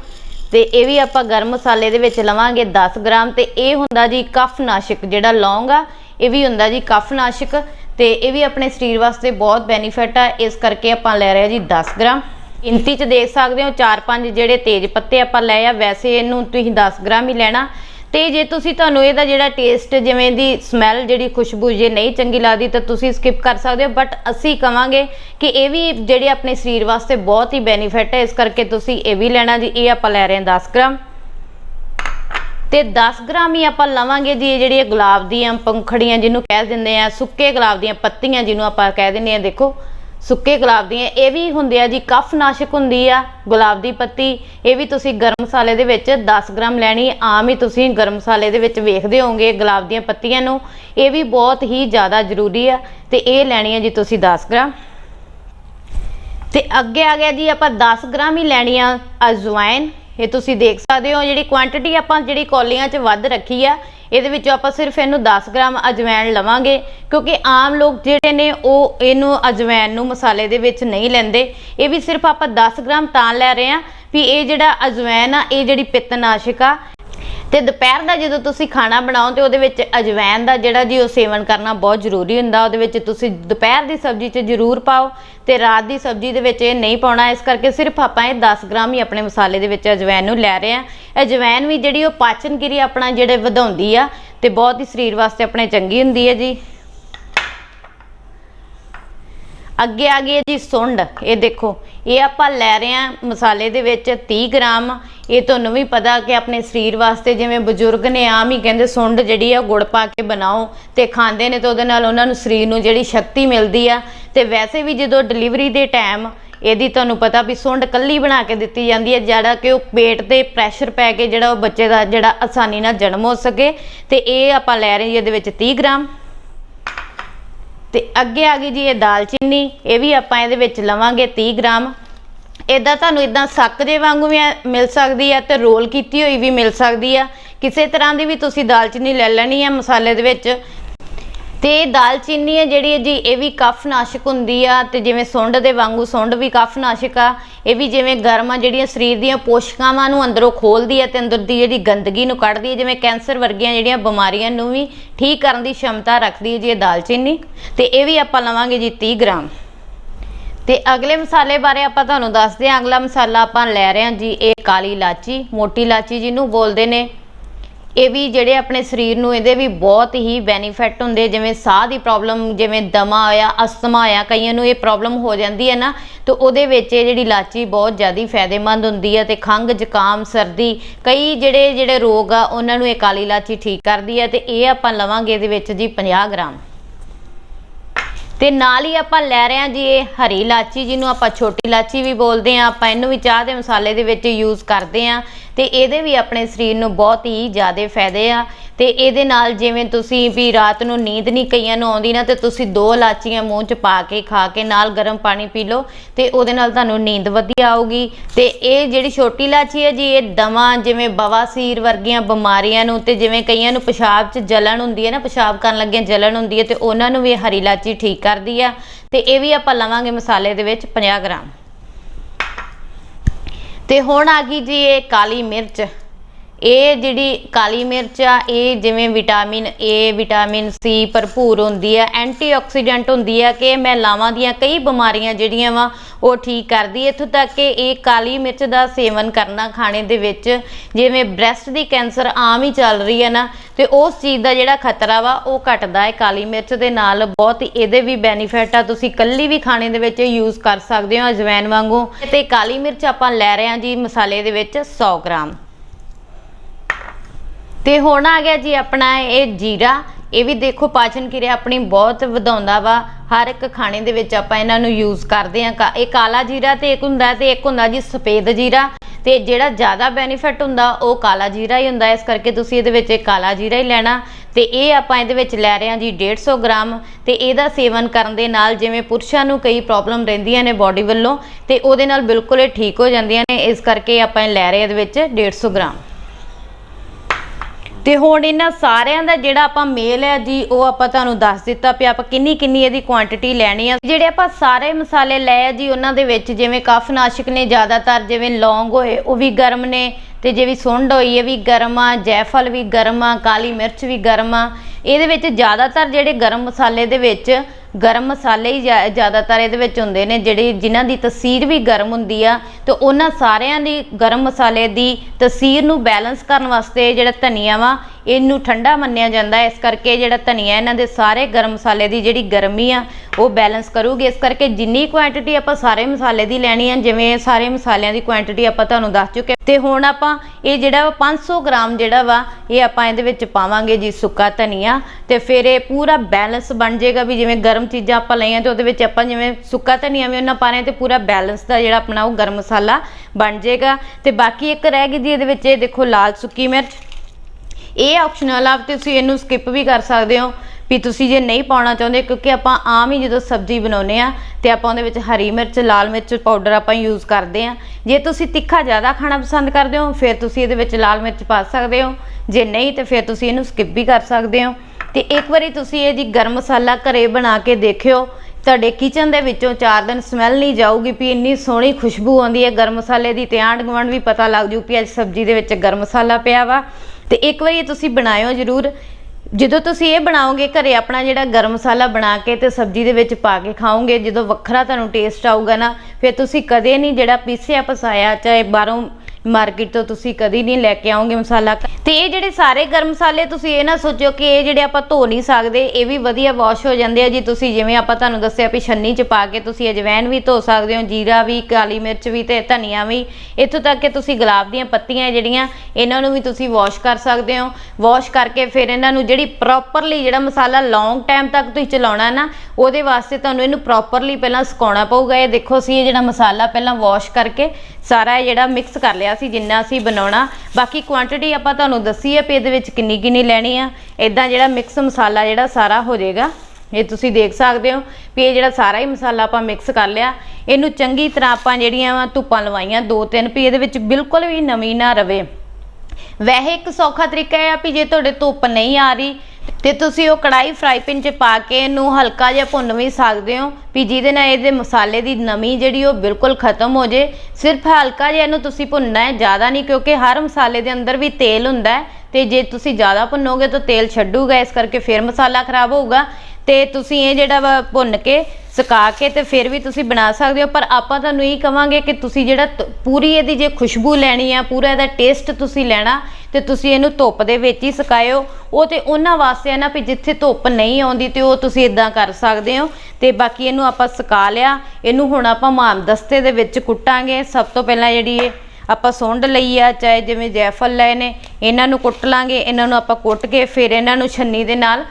ਤੇ ਇਹ ਵੀ ਆਪਾਂ ਗਰਮ ਮਸਾਲੇ ਦੇ ਵਿੱਚ ਲਵਾਂਗੇ 10 ਗ੍ਰਾਮ ਤੇ ਇਹ ਹੁੰਦਾ ਜੀ ਕਫ ਨਾਸ਼ਕ, ਜਿਹੜਾ ਲੌਂਗ ਆ, ਇਹ ਵੀ ਹੁੰਦਾ ਜੀ ਕਫ ਨਾਸ਼ਕ ਤੇ ਇਹ ਵੀ ਆਪਣੇ ਸਰੀਰ ਵਾਸਤੇ ਬਹੁਤ ਬੈਨੀਫਿਟ ਆ, ਇਸ ਕਰਕੇ ਆਪਾਂ ਲੈ ਰਹੇ ਹਾਂ ਜੀ 10 ਗ੍ਰਾਮ। ਗਿਣਤੀ 'ਚ ਦੇਖ ਸਕਦੇ ਹੋ 4-5 ਜਿਹੜੇ ਤੇਜ ਪੱਤੇ ਆਪਾਂ ਲਏ ਆ, ਵੈਸੇ ਇਹਨੂੰ ਤੁਸੀਂ 10 ਗ੍ਰਾਮ ਹੀ ਲੈਣਾ। ਤੇ ਜੇ ਤੁਸੀਂ ਤੁਹਾਨੂੰ ਇਹਦਾ ਜਿਹੜਾ ਟੇਸਟ ਜਿਵੇਂ ਦੀ ਸਮੈਲ ਜਿਹੜੀ ਖੁਸ਼ਬੂ ਜੇ ਨਹੀਂ ਚੰਗੀ ਲੱਗਦੀ, ਤਾਂ ਤੁਸੀਂ ਸਕਿਪ ਕਰ ਸਕਦੇ ਹੋ। ਬਟ ਅਸੀਂ ਕਵਾਂਗੇ ਕਿ ਇਹ ਵੀ ਜਿਹੜੇ ਆਪਣੇ ਸਰੀਰ ਵਾਸਤੇ ਬਹੁਤ ਹੀ ਬੈਨੀਫਿਟ ਹੈ। ਇਸ ਕਰਕੇ ਤੁਸੀਂ ਇਹ ਵੀ ਲੈਣਾ ਜੀ। ਇਹ ਆਪਾਂ ਲੈ ਰਹੇ ਹਾਂ 10 ਗ੍ਰਾਮ। ਤੇ 10 ਗ੍ਰਾਮ ਹੀ ਆਪਾਂ ਲਵਾਂਗੇ ਜੀ, ਇਹ ਜਿਹੜੀਆਂ ਗੁਲਾਬ ਦੀਆਂ ਪੰਖੜੀਆਂ ਜਿਹਨੂੰ ਕਹਿ ਦਿੰਦੇ ਆ, ਸੁੱਕੇ ਗੁਲਾਬ ਦੀਆਂ ਪੱਤੀਆਂ ਜਿਹਨੂੰ ਆਪਾਂ ਕਹਿ ਦਿੰਦੇ ਆ, ਦੇਖੋ। ਸੁੱਕੇ ਗੁਲਾਬ ਦੀਆਂ, ਇਹ ਵੀ ਹੁੰਦੇ ਆ ਜੀ, ਕਫ ਨਾਸ਼ਕ ਹੁੰਦੀ ਆ, ਗੁਲਾਬ ਦੀ ਪੱਤੀ, ਇਹ ਵੀ ਤੁਸੀਂ ਗਰਮ ਮਸਾਲੇ ਦੇ ਵਿੱਚ 10 ਗ੍ਰਾਮ ਲੈਣੀ, ਆਮ ਹੀ ਤੁਸੀਂ ਗਰਮ ਮਸਾਲੇ ਦੇ ਵਿੱਚ ਵੇਖਦੇ ਹੋਵੋਗੇ ਗੁਲਾਬ ਦੀਆਂ ਪੱਤੀਆਂ ਨੂੰ, ਇਹ ਵੀ ਬਹੁਤ ਹੀ ਜ਼ਿਆਦਾ ਜ਼ਰੂਰੀ ਆ, ਤੇ ਇਹ ਲੈਣੀ ਹੈ ਜੀ ਤੁਸੀਂ 10 ਗ੍ਰਾਮ। ਤੇ ਅੱਗੇ ਆ ਗਿਆ ਜੀ, ਆਪਾਂ 10 ਗ੍ਰਾਮ ਹੀ ਲੈਣੀ ਆ, ਅਜਵਾਇਨ, ਇਹ ਤੁਸੀਂ ਦੇਖ ਸਕਦੇ ਹੋ, ਜਿਹੜੀ ਕੁਆਂਟੀਟੀ ਆਪਾਂ ਜਿਹੜੀ ਕੌਲੀਆਂ 'ਚ ਵੱਧ ਰੱਖੀ ਆ ਇਹਦੇ ਵਿੱਚੋਂ ਆਪਾਂ ਸਿਰਫ ਇਹਨੂੰ 10 ਗ੍ਰਾਮ ਅਜਵਾਇਣ ਲਵਾਂਗੇ, ਕਿਉਂਕਿ ਆਮ ਲੋਕ ਜਿਹੜੇ ਨੇ ਉਹ ਇਹਨੂੰ ਅਜਵਾਇਣ ਨੂੰ ਮਸਾਲੇ ਦੇ ਵਿੱਚ ਨਹੀਂ ਲੈਂਦੇ। ਇਹ ਵੀ ਸਿਰਫ ਆਪਾਂ 10 ਗ੍ਰਾਮ ਤਾਂ ਲੈ ਰਹੇ ਆ ਵੀ ਇਹ ਜਿਹੜਾ ਅਜਵਾਇਣ ਆ, ਇਹ ਜਿਹੜੀ ਪਿੱਤਨਾਸ਼ਕ ਆ ਤੇ ਦੁਪਹਿਰ ਦਾ ਜਦੋਂ ਤੁਸੀਂ ਖਾਣਾ ਬਣਾਓ ਤੇ ਉਹਦੇ ਵਿੱਚ ਅਜਵਾਇਨ ਦਾ ਜਿਹੜਾ ਜੀ ਉਹ ਸੇਵਨ ਕਰਨਾ ਬਹੁਤ ਜ਼ਰੂਰੀ ਹੁੰਦਾ, ਉਹਦੇ ਵਿੱਚ ਤੁਸੀਂ ਦੁਪਹਿਰ ਦੀ ਸਬਜ਼ੀ 'ਚ ਜ਼ਰੂਰ ਪਾਓ ਤੇ ਰਾਤ ਦੀ ਸਬਜ਼ੀ ਦੇ ਵਿੱਚ ਇਹ ਨਹੀਂ ਪਾਉਣਾ, ਇਸ ਕਰਕੇ ਸਿਰਫ ਆਪਾਂ ਇਹ 10 ਗ੍ਰਾਮ ਹੀ ਆਪਣੇ ਮਸਾਲੇ ਦੇ ਵਿੱਚ ਅਜਵਾਇਨ ਨੂੰ ਲੈ ਰਹੇ ਆ ਅਜਵਾਇਨ ਵੀ ਜਿਹੜੀ ਉਹ ਪਾਚਨ ਕਿਰਿਆ ਆਪਣਾ ਜਿਹੜੇ ਵਧਾਉਂਦੀ ਆ ਤੇ ਬਹੁਤ ਹੀ ਸਰੀਰ ਵਾਸਤੇ ਆਪਣੇ ਚੰਗੀ ਹੁੰਦੀ ਹੈ ਜੀ। ਅੱਗੇ ਆ ਗਈ ਹੈ ਜੀ ਸੁੰਡ। ਇਹ ਦੇਖੋ, ਇਹ ਆਪਾਂ ਲੈ ਰਹੇ ਹਾਂ ਮਸਾਲੇ ਦੇ ਵਿੱਚ 30 ਗ੍ਰਾਮ। ਇਹ ਤੁਹਾਨੂੰ ਵੀ ਪਤਾ ਕਿ ਆਪਣੇ ਸਰੀਰ ਵਾਸਤੇ ਜਿਵੇਂ ਬਜ਼ੁਰਗ ਨੇ ਆਮ ਹੀ ਕਹਿੰਦੇ ਸੁੰਡ ਜਿਹੜੀ ਆ ਗੁੜ ਪਾ ਕੇ ਬਣਾਓ ਤੇ ਖਾਂਦੇ ਨੇ ਤੇ ਉਹਦੇ ਨਾਲ ਉਹਨਾਂ ਨੂੰ ਸਰੀਰ ਨੂੰ ਜਿਹੜੀ ਸ਼ਕਤੀ ਮਿਲਦੀ ਆ। ਤੇ ਵੈਸੇ ਵੀ ਜਦੋਂ ਡਿਲੀਵਰੀ ਦੇ ਟਾਈਮ ਇਹਦੀ ਤੁਹਾਨੂੰ ਪਤਾ ਵੀ ਸੁੰਡ ਕੱਲੀ ਬਣਾ ਕੇ ਦਿੱਤੀ ਜਾਂਦੀ ਹੈ, ਜਿਹੜਾ ਕਿ ਉਹ ਪੇਟ ਤੇ ਪ੍ਰੈਸ਼ਰ ਪੈ ਕੇ ਜਿਹੜਾ ਉਹ ਬੱਚੇ ਦਾ ਜਿਹੜਾ ਆਸਾਨੀ ਨਾਲ ਜਨਮ ਹੋ ਸਕੇ। ਤੇ ਇਹ ਆਪਾਂ ਲੈ ਰਹੇ ਜੀ ਇਹਦੇ ਵਿੱਚ 30 ਗ੍ਰਾਮ। ਤੇ ਅੱਗੇ ਆ ਗਈ ਜੀ ਇਹ ਦਾਲਚੀਨੀ ਇਹ ਵੀ ਆਪਾਂ ਇਹਦੇ ਵਿੱਚ ਲਵਾਂਗੇ 30 ਗ੍ਰਾਮ। ਇਦਾਂ ਤੁਹਾਨੂੰ ਇਦਾਂ ਸੱਕ ਦੇ ਵਾਂਗੂ ਵੀ ਐ- ਮਿਲ ਸਕਦੀ ਆ ਤੇ ਰੋਲ ਕੀਤੀ ਹੋਈ ਵੀ ਮਿਲ ਸਕਦੀ ਆ। ਕਿਸੇ ਤਰ੍ਹਾਂ ਦੀ ਵੀ ਤੁਸੀਂ ਦਾਲਚੀਨੀ ਲੈ ਲੈਣੀ ਆ ਮਸਾਲੇ ਦੇ ਵਿੱਚ। ਤੇ ਦਾਲਚੀਨੀ ਹੈ ਜਿਹੜੀ ਹੈ ਜੀ, ਇਹ ਵੀ ਕਫ ਨਾਸ਼ਕ ਹੁੰਦੀ ਆ ਤੇ ਜਿਵੇਂ ਸੁੰਡ ਦੇ ਵਾਂਗੂ ਸੁੰਡ ਵੀ ਕਫ ਨਾਸ਼ਕ ਆ। ਇਹ ਵੀ ਜਿਵੇਂ ਗਰਮ ਆ ਜਿਹੜੀਆਂ ਸਰੀਰ ਦੀਆਂ ਪੋਸ਼ਕਾਵਾਂ ਨੂੰ ਅੰਦਰੋਂ ਖੋਲਦੀ ਹੈ ਤੇ ਅੰਦਰ ਦੀ ਜਿਹੜੀ ਗੰਦਗੀ ਨੂੰ ਕੱਢਦੀ ਹੈ, ਜਿਵੇਂ ਕੈਂਸਰ ਵਰਗੀਆਂ ਜਿਹੜੀਆਂ ਬਿਮਾਰੀਆਂ ਨੂੰ ਵੀ ਠੀਕ ਕਰਨ ਦੀ ਸ਼ਮਤਾ ਰੱਖਦੀ ਹੈ ਜੀ ਇਹ ਦਾਲਚੀਨੀ ਤੇ ਇਹ ਵੀ ਆਪਾਂ ਲਵਾਂਗੇ ਜੀ 30 ਗ੍ਰਾਮ। ਤੇ ਅਗਲੇ ਮਸਾਲੇ ਬਾਰੇ ਆਪਾਂ ਤੁਹਾਨੂੰ ਦੱਸਦੇ ਹਾਂ। ਅਗਲਾ ਮਸਾਲਾ ਆਪਾਂ ਲੈ ਰਹੇ ਹਾਂ ਜੀ, ਇਹ ਕਾਲੀ ਇਲਾਚੀ, ਮੋਟੀ ਇਲਾਚੀ ਜਿਹਨੂੰ ਬੋਲਦੇ ਨੇ ਇਹ ਵੀ ਜਿਹੜੇ ਆਪਣੇ ਸਰੀਰ ਨੂੰ ਇਹਦੇ ਵੀ ਬਹੁਤ ਹੀ ਬੈਨੀਫਿਟ ਹੁੰਦੇ ਜਿਵੇਂ ਸਾਹ ਦੀ ਪ੍ਰੋਬਲਮ ਜਿਵੇਂ ਦਮਾ ਹੋਇਆ ਅਸਥਮਾ ਹੋਇਆ ਕਈਆਂ ਨੂੰ ਇਹ ਪ੍ਰੋਬਲਮ ਹੋ ਜਾਂਦੀ ਹੈ ਨਾ, ਤੇ ਉਹਦੇ ਵਿੱਚ ਇਹ ਜਿਹੜੀ ਇਲਾਚੀ ਬਹੁਤ ਜ਼ਿਆਦਾ ਫਾਇਦੇਮੰਦ ਹੁੰਦੀ ਹੈ ਤੇ ਖੰਘ, ਜ਼ੁਕਾਮ, ਸਰਦੀ, ਕਈ ਜਿਹੜੇ ਜਿਹੜੇ ਰੋਗ ਆ, ਉਹਨਾਂ ਨੂੰ ਇਹ ਕਾਲੀ ਇਲਾਚੀ ਠੀਕ ਕਰਦੀ ਹੈ ਤੇ ਇਹ ਆਪਾਂ ਲਵਾਂਗੇ ਇਹਦੇ ਵਿੱਚ ਜੀ 50 ਗ੍ਰਾਮ। ਤੇ ਨਾਲ ਹੀ ਆਪਾਂ ਲੈ ਰਹੇ ਹਾਂ ਜੀ ਇਹ ਹਰੀ ਇਲਾਚੀ ਜਿਹਨੂੰ ਆਪਾਂ ਛੋਟੀ ਇਲਾਚੀ ਵੀ ਬੋਲਦੇ ਆ ਆਪਾਂ ਇਹਨੂੰ ਵੀ ਚਾਹ ਦੇ ਮਸਾਲੇ ਦੇ ਵਿੱਚ ਯੂਜ਼ ਕਰਦੇ ਆ ਤੇ ਇਹਦੇ ਵੀ ਆਪਣੇ ਸਰੀਰ ਨੂੰ ਬਹੁਤ ਹੀ ਜ਼ਿਆਦਾ ਫਾਇਦੇ ਆ। ਤੇ ਇਹਦੇ ਨਾਲ ਜਿਵੇਂ ਤੁਸੀਂ ਵੀ ਰਾਤ ਨੂੰ ਨੀਂਦ ਨਹੀਂ ਕਈਆਂ ਨੂੰ ਆਉਂਦੀ ਨਾ, ਤੇ ਤੁਸੀਂ ਦੋ ਇਲਾਚੀਆਂ ਮੂੰਹ 'ਚ ਪਾ ਕੇ, ਖਾ ਕੇ ਨਾਲ ਗਰਮ ਪਾਣੀ ਪੀ ਲਓ, ਤੇ ਉਹਦੇ ਨਾਲ ਤੁਹਾਨੂੰ ਨੀਂਦ ਵਧੀਆ ਆਊਗੀ। ਤੇ ਇਹ ਜਿਹੜੀ ਛੋਟੀ ਇਲਾਚੀ ਹੈ ਜੀ, ਇਹ ਦਮਾ ਜਿਵੇਂ ਬਵਾਸੀਰ ਵਰਗੀਆਂ ਬਿਮਾਰੀਆਂ ਨੂੰ ਤੇ ਜਿਵੇਂ ਕਈਆਂ ਨੂੰ ਪਿਸ਼ਾਬ 'ਚ ਜਲਣ ਹੁੰਦੀ ਹੈ ਨਾ, ਪਿਸ਼ਾਬ ਕਰਨ ਲੱਗਿਆਂ ਜਲਣ ਹੁੰਦੀ ਹੈ, ਤੇ ਉਹਨਾਂ ਨੂੰ ਵੀ ਹਰੀ ਇਲਾਚੀ ਠੀਕ ਕਰਦੀ ਆ। ਤੇ ਇਹ ਵੀ ਆਪਾਂ ਲਵਾਂਗੇ ਮਸਾਲੇ ਦੇ ਵਿੱਚ 50 ਗ੍ਰਾਮ। ਤੇ ਹੁਣ ਆ ਗਈ ਜੀ ਇਹ ਕਾਲੀ ਮਿਰਚ। ਇਹ ਜਿਹੜੀ ਕਾਲੀ ਮਿਰਚ ਆ, ਇਹ ਜਿਵੇਂ ਵਿਟਾਮਿਨ ਏ ਵਿਟਾਮਿਨ ਸੀ ਭਰਪੂਰ ਹੁੰਦੀ ਆ ਐਂਟੀਆਕਸੀਡੈਂਟ ਹੁੰਦੀ ਆ ਕਿ ਮਹਿਲਾਵਾਂ ਦੀਆਂ ਕਈ ਬਿਮਾਰੀਆਂ ਜਿਹੜੀਆਂ ਵਾ, ਉਹ ਠੀਕ ਕਰਦੀ। ਇੱਥੋਂ ਤੱਕ ਕਿ ਇਹ ਕਾਲੀ ਮਿਰਚ ਦਾ ਸੇਵਨ ਕਰਨਾ ਖਾਣੇ ਦੇ ਵਿੱਚ, ਜਿਵੇਂ ਬ੍ਰੈਸਟ ਦੀ ਕੈਂਸਰ ਆਮ ਹੀ ਚੱਲ ਰਹੀ ਹੈ ਨਾ, ਤੇ ਉਸ ਚੀਜ਼ ਦਾ ਜਿਹੜਾ ਖਤਰਾ ਵਾ, ਉਹ ਘਟਦਾ ਹੈ ਕਾਲੀ ਮਿਰਚ ਦੇ ਨਾਲ। ਬਹੁਤ ਇਹਦੇ ਵੀ ਬੈਨੀਫਿਟ ਆ, ਤੁਸੀਂ ਕੱਲੀ ਵੀ ਖਾਣੇ ਦੇ ਵਿੱਚ ਯੂਜ਼ ਕਰ ਸਕਦੇ ਹੋ, ਅਜਵੈਨ ਵਾਂਗੂ। ਤੇ ਕਾਲੀ ਮਿਰਚ ਆਪਾਂ ਲੈ ਰਹੇ ਹਾਂ ਜੀ ਮਸਾਲੇ ਦੇ ਵਿੱਚ 100 ਗ੍ਰਾਮ। ਤੇ ਹੁਣ ਆ ਗਿਆ ਜੀ ਆਪਣਾ ਇਹ ਜੀਰਾ। ਇਹ ਵੀ ਦੇਖੋ ਪਾਚਨ ਕਿਰਿਆ ਆਪਣੀ ਬਹੁਤ ਵਧਾਉਂਦਾ ਵਾ। ਹਰ ਇੱਕ ਖਾਣੇ ਦੇ ਵਿੱਚ ਆਪਾਂ ਇਹਨਾਂ ਨੂੰ ਯੂਜ਼ ਕਰਦੇ ਆ ਇਹ ਕਾਲਾ ਜੀਰਾ ਤੇ ਇੱਕ ਹੁੰਦਾ ਤੇ ਇੱਕ ਹੁੰਦਾ ਜੀ ਸਫੇਦ ਜੀਰਾ। ਤੇ ਜਿਹੜਾ ਜ਼ਿਆਦਾ ਬੈਨੀਫਿਟ ਹੁੰਦਾ ਉਹ ਕਾਲਾ ਜੀਰਾ ਹੀ ਹੁੰਦਾ। ਇਸ ਕਰਕੇ ਤੁਸੀਂ ਇਹਦੇ ਵਿੱਚ ਇਹ ਕਾਲਾ ਜੀਰਾ ਹੀ ਲੈਣਾ। ਤੇ ਇਹ ਆਪਾਂ ਇਹਦੇ ਵਿੱਚ ਲੈ ਰਹੇ ਹਾਂ ਜੀ 150 ਗ੍ਰਾਮ। ਤੇ ਇਹਦਾ ਸੇਵਨ ਕਰਨ ਦੇ ਨਾਲ ਜਿਵੇਂ ਪੁਰਸ਼ਾਂ ਨੂੰ ਕਈ ਪ੍ਰੋਬਲਮ ਰਹਿੰਦੀਆਂ ਨੇ ਬਾਡੀ ਵੱਲੋਂ, ਤੇ ਉਹਦੇ ਨਾਲ ਬਿਲਕੁਲ ਇਹ ਠੀਕ ਹੋ ਜਾਂਦੀਆਂ ਨੇ। ਇਸ ਕਰਕੇ ਆਪਾਂ ਇਹ ਲੈ ਰਹੇ ਇਹਦੇ ਵਿੱਚ 150 ਗ੍ਰਾਮ। ਤੇ ਹੁਣ ਇਹਨਾਂ ਸਾਰਿਆਂ ਦਾ ਜਿਹੜਾ ਆਪਾਂ ਮੇਲ ਹੈ ਜੀ, ਉਹ ਆਪਾਂ ਤੁਹਾਨੂੰ ਦੱਸ ਦਿੱਤਾ ਪਿਆ, ਆਪਾਂ ਕਿੰਨੀ ਕਿੰਨੀ ਇਹਦੀ ਕੁਆਂਟੀਟੀ ਲੈਣੀ ਆ। ਜਿਹੜੇ ਆਪਾਂ ਸਾਰੇ ਮਸਾਲੇ ਲਏ ਆ ਜੀ, ਉਹਨਾਂ ਦੇ ਵਿੱਚ ਜਿਵੇਂ ਕਫਨਾਸ਼ਕ ਨੇ ਜ਼ਿਆਦਾਤਰ, ਜਿਵੇਂ ਲੌਂਗ ਹੋਏ, ਉਹ ਵੀ ਗਰਮ ਨੇ, ਤੇ ਜਿਵੇਂ ਸੁੰਡ ਹੋਈ, ਇਹ ਵੀ ਗਰਮ ਆ, ਜੈਫਲ ਵੀ ਗਰਮ ਆ, ਕਾਲੀ ਮਿਰਚ ਵੀ ਗਰਮ ਆ। ਇਹਦੇ ਵਿੱਚ ਜ਼ਿਆਦਾਤਰ ਜਿਹੜੇ ਗਰਮ ਮਸਾਲੇ ਦੇ ਵਿੱਚ ਗਰਮ ਮਸਾਲੇ ਹੀ ਜ਼ਿਆਦਾਤਰ ਇਹਦੇ ਵਿੱਚ ਹੁੰਦੇ ਨੇ, ਜਿਹੜੇ ਜਿਨ੍ਹਾਂ ਦੀ ਤਸੀਰ ਵੀ ਗਰਮ ਹੁੰਦੀ ਆ, ਤੇ ਉਹਨਾਂ ਸਾਰਿਆਂ ਦੀ ਗਰਮ ਮਸਾਲੇ ਦੀ ਤਸੀਰ ਨੂੰ ਬੈਲੈਂਸ ਕਰਨ ਵਾਸਤੇ ਜਿਹੜਾ ਧਨੀਆ ਵਾ ਇਹਨੂੰ ਠੰਡਾ ਮੰਨਿਆ ਜਾਂਦਾ ਇਸ ਕਰਕੇ ਜਿਹੜਾ ਧਨੀਆ ਇਹਨਾਂ ਦੇ ਸਾਰੇ ਗਰਮ ਮਸਾਲੇ ਦੀ ਜਿਹੜੀ ਗਰਮੀ ਆ, ਉਹ ਬੈਲੈਂਸ ਕਰੂਗੀ। ਇਸ ਕਰਕੇ ਜਿੰਨੀ ਕੁਆਂਟੀਟੀ ਆਪਾਂ ਸਾਰੇ ਮਸਾਲੇ ਦੀ ਲੈਣੀ ਆ, ਜਿਵੇਂ ਸਾਰੇ ਮਸਾਲਿਆਂ ਦੀ ਕੁਆਂਟੀਟੀ ਆਪਾਂ ਤੁਹਾਨੂੰ ਦੱਸ ਚੁੱਕੇ ਤੇ ਹੁਣ ਆਪਾਂ ਇਹ ਜਿਹੜਾ ਵਾ 500 ਗ੍ਰਾਮ ਜਿਹੜਾ ਵਾ, ਇਹ ਆਪਾਂ ਇਹਦੇ ਵਿੱਚ ਪਾਵਾਂਗੇ ਜੀ ਸੁੱਕਾ ਧਨੀਆ। ਤੇ ਫਿਰ ਇਹ ਪੂਰਾ ਬੈਲੈਂਸ ਬਣ ਜਾਏਗਾ ਵੀ ਜਿਵੇਂ ਗਰਮ ਚੀਜ਼ਾਂ ਆਪਾਂ ਲਈਆਂ ਤੇ ਉਹਦੇ ਵਿੱਚ ਆਪਾਂ ਜਿਵੇਂ ਸੁੱਕਾ ਧਨੀਆ ਵੀ ਉਹਨਾਂ ਪਾ ਰਹੇ ਹਾਂ ਤੇ ਪੂਰਾ ਬੈਲੈਂਸ ਦਾ ਜਿਹੜਾ ਆਪਣਾ ਉਹ ਗਰਮ ਮਸਾਲਾ ਬਣ ਜਾਏਗਾ। ਤੇ ਬਾਕੀ ਇੱਕ ਰਹਿ ਗਈ ਜੀ ਇਹਦੇ ਵਿੱਚ, ਇਹ ਦੇਖੋ ਲਾਲ ਸੁੱਕੀ ਮਿਰਚ। ਇਹ ਆਪਸ਼ਨਲ ਆ ਤੁਸੀਂ ਇਹਨੂੰ ਸਕਿਪ ਵੀ ਕਰ ਸਕਦੇ ਹੋ। ਵੀ ਤੁਸੀਂ ਜੇ ਨਹੀਂ ਪਾਉਣਾ ਚਾਹੁੰਦੇ, ਕਿਉਂਕਿ ਆਪਾਂ ਆਮ ਹੀ ਜਦੋਂ ਸਬਜ਼ੀ ਬਣਾਉਨੇ ਆ ਤੇ ਆਪਾਂ ਉਹਦੇ ਵਿੱਚ ਹਰੀ ਮਿਰਚ, ਲਾਲ ਮਿਰਚ ਪਾਊਡਰ ਆਪਾਂ ਯੂਜ਼ ਕਰਦੇ ਆ ਜੇ ਤੁਸੀਂ ਤਿੱਖਾ ਜ਼ਿਆਦਾ ਖਾਣਾ ਪਸੰਦ ਕਰਦੇ ਹੋ, ਫਿਰ ਤੁਸੀਂ ਇਹਦੇ ਵਿੱਚ ਲਾਲ ਮਿਰਚ ਪਾ ਸਕਦੇ ਹੋ। ਜੇ ਨਹੀਂ, ਤੇ ਫਿਰ ਤੁਸੀਂ ਇਹਨੂੰ ਸਕਿਪ ਵੀ ਕਰ ਸਕਦੇ ਹੋ। ਤੇ ਇੱਕ ਵਾਰੀ ਤੁਸੀਂ ਇਹ ਜੀ ਗਰਮ ਮਸਾਲਾ ਘਰੇ ਬਣਾ ਕੇ ਦੇਖਿਓ, ਤੁਹਾਡੇ ਕਿਚਨ ਦੇ ਵਿੱਚੋਂ 4 ਦਿਨ ਸਮੈਲ ਨਹੀਂ ਜਾਊਗੀ, ਵੀ ਇੰਨੀ ਸੋਹਣੀ ਖੁਸ਼ਬੂ ਆਉਂਦੀ ਹੈ। ਗਰਮ ਮਸਾਲੇ ਦੀ ਤੇ ਆਂਢ ਗੁਆਂਢ ਵੀ ਪਤਾ ਲੱਗ ਜੂ ਵੀ ਅੱਜ ਸਬਜ਼ੀ ਦੇ ਵਿੱਚ ਗਰਮ ਮਸਾਲਾ ਪਿਆ ਵਾ। ਤੇ ਇੱਕ ਵਾਰੀ ਇਹ ਤੁਸੀਂ ਬਣਾਇਓ ਜ਼ਰੂਰ। ਜਦੋਂ ਤੁਸੀਂ ਇਹ ਬਣਾਓਗੇ, ਘਰੇ ਆਪਣਾ ਜਿਹੜਾ ਗਰਮ ਮਸਾਲਾ ਬਣਾ ਕੇ ਤੇ ਸਬਜ਼ੀ ਦੇ ਵਿੱਚ ਪਾ ਕੇ ਖਾਓਗੇ, ਜਦੋਂ ਵੱਖਰਾ ਤੁਹਾਨੂੰ ਟੇਸਟ ਆਊਗਾ ਨਾ, ਫਿਰ ਤੁਸੀਂ ਕਦੇ ਨਹੀਂ ਜਿਹੜਾ ਪੀਸਿਆ ਪਸਾਇਆ, ਚਾਹੇ ਬਾਹਰੋਂ ਮਾਰਕੀਟ ਤੋਂ ਤੁਸੀਂ ਕਦੀ ਨਹੀਂ ਲੈ ਕੇ ਆਓਗੇ ਮਸਾਲਾ। ਤੇ ਇਹ ਜਿਹੜੇ ਸਾਰੇ ਗਰਮ ਮਸਾਲੇ ਤੁਸੀਂ ਇਹ ਨਾ ਸੋਚਿਓ ਕਿ ਇਹ ਜਿਹੜੇ ਆਪਾਂ ਧੋ ਨਹੀਂ ਸਕਦੇ, ਇਹ ਵੀ ਵਧੀਆ ਵਾਸ਼ ਹੋ ਜਾਂਦੇ ਆ ਜੀ। ਤੁਸੀਂ ਜਿਵੇਂ ਆਪਾਂ ਤੁਹਾਨੂੰ ਦੱਸਿਆ ਵੀ ਛੰਨੀ ਚ ਪਾ ਕੇ ਤੁਸੀਂ ਅਜਵੈਨ ਵੀ ਧੋ ਸਕਦੇ ਹੋ, ਜੀਰਾ ਵੀ, ਕਾਲੀ ਮਿਰਚ ਵੀ ਤੇ ਧਨੀਆ ਵੀ। ਇੱਥੋਂ ਤੱਕ ਕਿ ਤੁਸੀਂ ਗੁਲਾਬ ਦੀਆਂ ਪੱਤੀਆਂ ਜਿਹੜੀਆਂ, ਇਹਨਾਂ ਨੂੰ ਵੀ ਤੁਸੀਂ ਵਾਸ਼ ਕਰ ਸਕਦੇ ਹੋ। ਵਾਸ਼ ਕਰਕੇ ਫਿਰ ਇਹਨਾਂ ਨੂੰ ਜਿਹੜੀ ਪ੍ਰੋਪਰਲੀ ਜਿਹੜਾ ਮਸਾਲਾ ਲੌਂਗ ਟਾਈਮ ਤੱਕ ਤੁਸੀਂ ਚਲਾਉਣਾ ਨਾ, ਉਹਦੇ ਵਾਸਤੇ ਤੁਹਾਨੂੰ ਇਹਨੂੰ ਪ੍ਰੋਪਰਲੀ ਪਹਿਲਾਂ ਸੁਕਾਉਣਾ ਪਊਗਾ। ਇਹ ਦੇਖੋ ਅਸੀਂ ਇਹ ਜਿਹੜਾ ਮਸਾਲਾ ਪਹਿਲਾਂ ਵਾਸ਼ ਕਰਕੇ ਸਾਰਾ ਜਿਹੜਾ ਮਿਕਸ ਕਰ ਲਿਆ। ਸੀ, ਜਿੰਨਾ ਅਸੀਂ ਬਣਾਉਣਾ। ਬਾਕੀ ਕੁਆਂਟੀਟੀ ਆਪਾਂ ਤੁਹਾਨੂੰ ਦੱਸੀ ਹੈ ਵੀ ਇਹਦੇ ਵਿੱਚ ਕਿੰਨੀ ਕਿੰਨੀ ਲੈਣੀ ਆ। ਇਦਾਂ ਜਿਹੜਾ ਮਿਕਸ ਮਸਾਲਾ ਜਿਹੜਾ ਸਾਰਾ ਹੋ ਜਾਏਗਾ, ਇਹ ਤੁਸੀਂ ਦੇਖ ਸਕਦੇ ਹੋ ਵੀ ਇਹ ਜਿਹੜਾ ਸਾਰਾ ਹੀ ਮਸਾਲਾ ਆਪਾਂ ਮਿਕਸ ਕਰ ਲਿਆ। ਇਹਨੂੰ ਚੰਗੀ ਤਰ੍ਹਾਂ ਆਪਾਂ ਜਿਹੜੀਆਂ ਵਾ ਧੁੱਪਾਂ ਲਵਾਈਆਂ ਦੋ ਤਿੰਨ, ਵੀ ਇਹਦੇ ਵਿੱਚ ਬਿਲਕੁਲ ਵੀ ਨਮੀ ਨਾ ਰਵੇ। ਵੈਸੇ ਇੱਕ ਸੌਖਾ ਤਰੀਕਾ ਇਹ ਆ ਵੀ ਜੇ ਤੁਹਾਡੇ ਧੁੱਪ ਨਹੀਂ ਆ ਰਹੀ ਤੇ ਤੁਸੀਂ ਉਹ ਕੜਾਈ ਫਰਾਈ ਪੈਨ 'ਚ ਪਾ ਕੇ ਇਹਨੂੰ ਹਲਕਾ ਜਿਹਾ ਭੁੰਨ ਵੀ ਸਕਦੇ ਹੋ। ਵੀ ਜਿਹਦੇ ਨਾਲ ਇਹਦੇ ਮਸਾਲੇ ਦੀ ਨਮੀ ਜਿਹੜੀ ਉਹ ਬਿਲਕੁਲ ਖਤਮ ਹੋ ਜੇ। ਸਿਰਫ ਹਲਕਾ ਜਿਹਾ ਇਹਨੂੰ ਤੁਸੀਂ ਭੁੰਨਣਾ ਹੈ, ਜ਼ਿਆਦਾ ਨਹੀਂ, ਕਿਉਂਕਿ ਹਰ ਮਸਾਲੇ ਦੇ ਅੰਦਰ ਵੀ ਤੇਲ ਹੁੰਦਾ ਹੈ। ਤੇ ਜੇ ਤੁਸੀਂ ਜ਼ਿਆਦਾ ਭੁੰਨੋਗੇ ਤਾਂ ਤੇਲ ਛੱਡੂਗਾ, ਇਸ ਕਰਕੇ ਫਿਰ ਮਸਾਲਾ ਖਰਾਬ ਹੋਊਗਾ। ਤੇ ਤੁਸੀਂ ਇਹ ਜਿਹੜਾ ਵਾ ਭੁੰਨ ਕੇ ਸੁਕਾ ਕੇ ਤੇ ਫਿਰ ਵੀ ਤੁਸੀਂ ਬਣਾ ਸਕਦੇ ਹੋ, ਪਰ ਆਪਾਂ ਤੁਹਾਨੂੰ ਇਹ ਕਵਾਂਗੇ ਕਿ ਤੁਸੀਂ ਜਿਹੜਾ ਤ- ਪੂਰੀ ਇਹਦੀ ਜੇ ਖੁਸ਼ਬੂ ਲੈਣੀ ਆ, ਪੂਰਾ ਇਹਦਾ ਟੇਸਟ ਤੁਸੀਂ ਲੈਣਾ ਤੇ ਤੁਸੀਂ ਇਹਨੂੰ ਧੁੱਪ ਦੇ ਵਿੱਚ ਹੀ ਸੁਕਾਇਓ। ਉਹ ਤੇ ਉਹਨਾਂ ਵਾਸਤੇ ਆ ਨਾ ਵੀ ਜਿੱਥੇ ਧੁੱਪ ਨਹੀਂ ਆਉਂਦੀ ਤੇ ਉਹ ਤੁਸੀਂ ਇਦਾਂ ਕਰ ਸਕਦੇ ਹੋ। ਤੇ ਬਾਕੀ ਇਹਨੂੰ ਆਪਾਂ ਸੁਕਾ ਲਿਆ, ਇਹਨੂੰ ਹੁਣ ਆਪਾਂ ਮਾਮਦਸਤੇ ਦੇ ਵਿੱਚ ਕੁੱਟਾਂਗੇ। ਸਭ ਤੋਂ ਪਹਿਲਾਂ ਜਿਹੜੀ ਇਹ ਆਪਾਂ ਸੁੰਡ ਲਈ ਆ, ਚਾਹੇ ਜਿਵੇਂ ਜੈਫਲ ਲਏ ਨੇ, ਇਹਨਾਂ ਨੂੰ ਕੁੱਟ ਲਾਂਗੇ, ਇਹਨਾਂ ਨੂੰ ਆਪਾਂ ਕੁੱਟ ਕੇ ਫਿਰ ਇਹਨਾਂ ਨੂੰ ਛੰਨੀ ਦੇ ਨਾਲ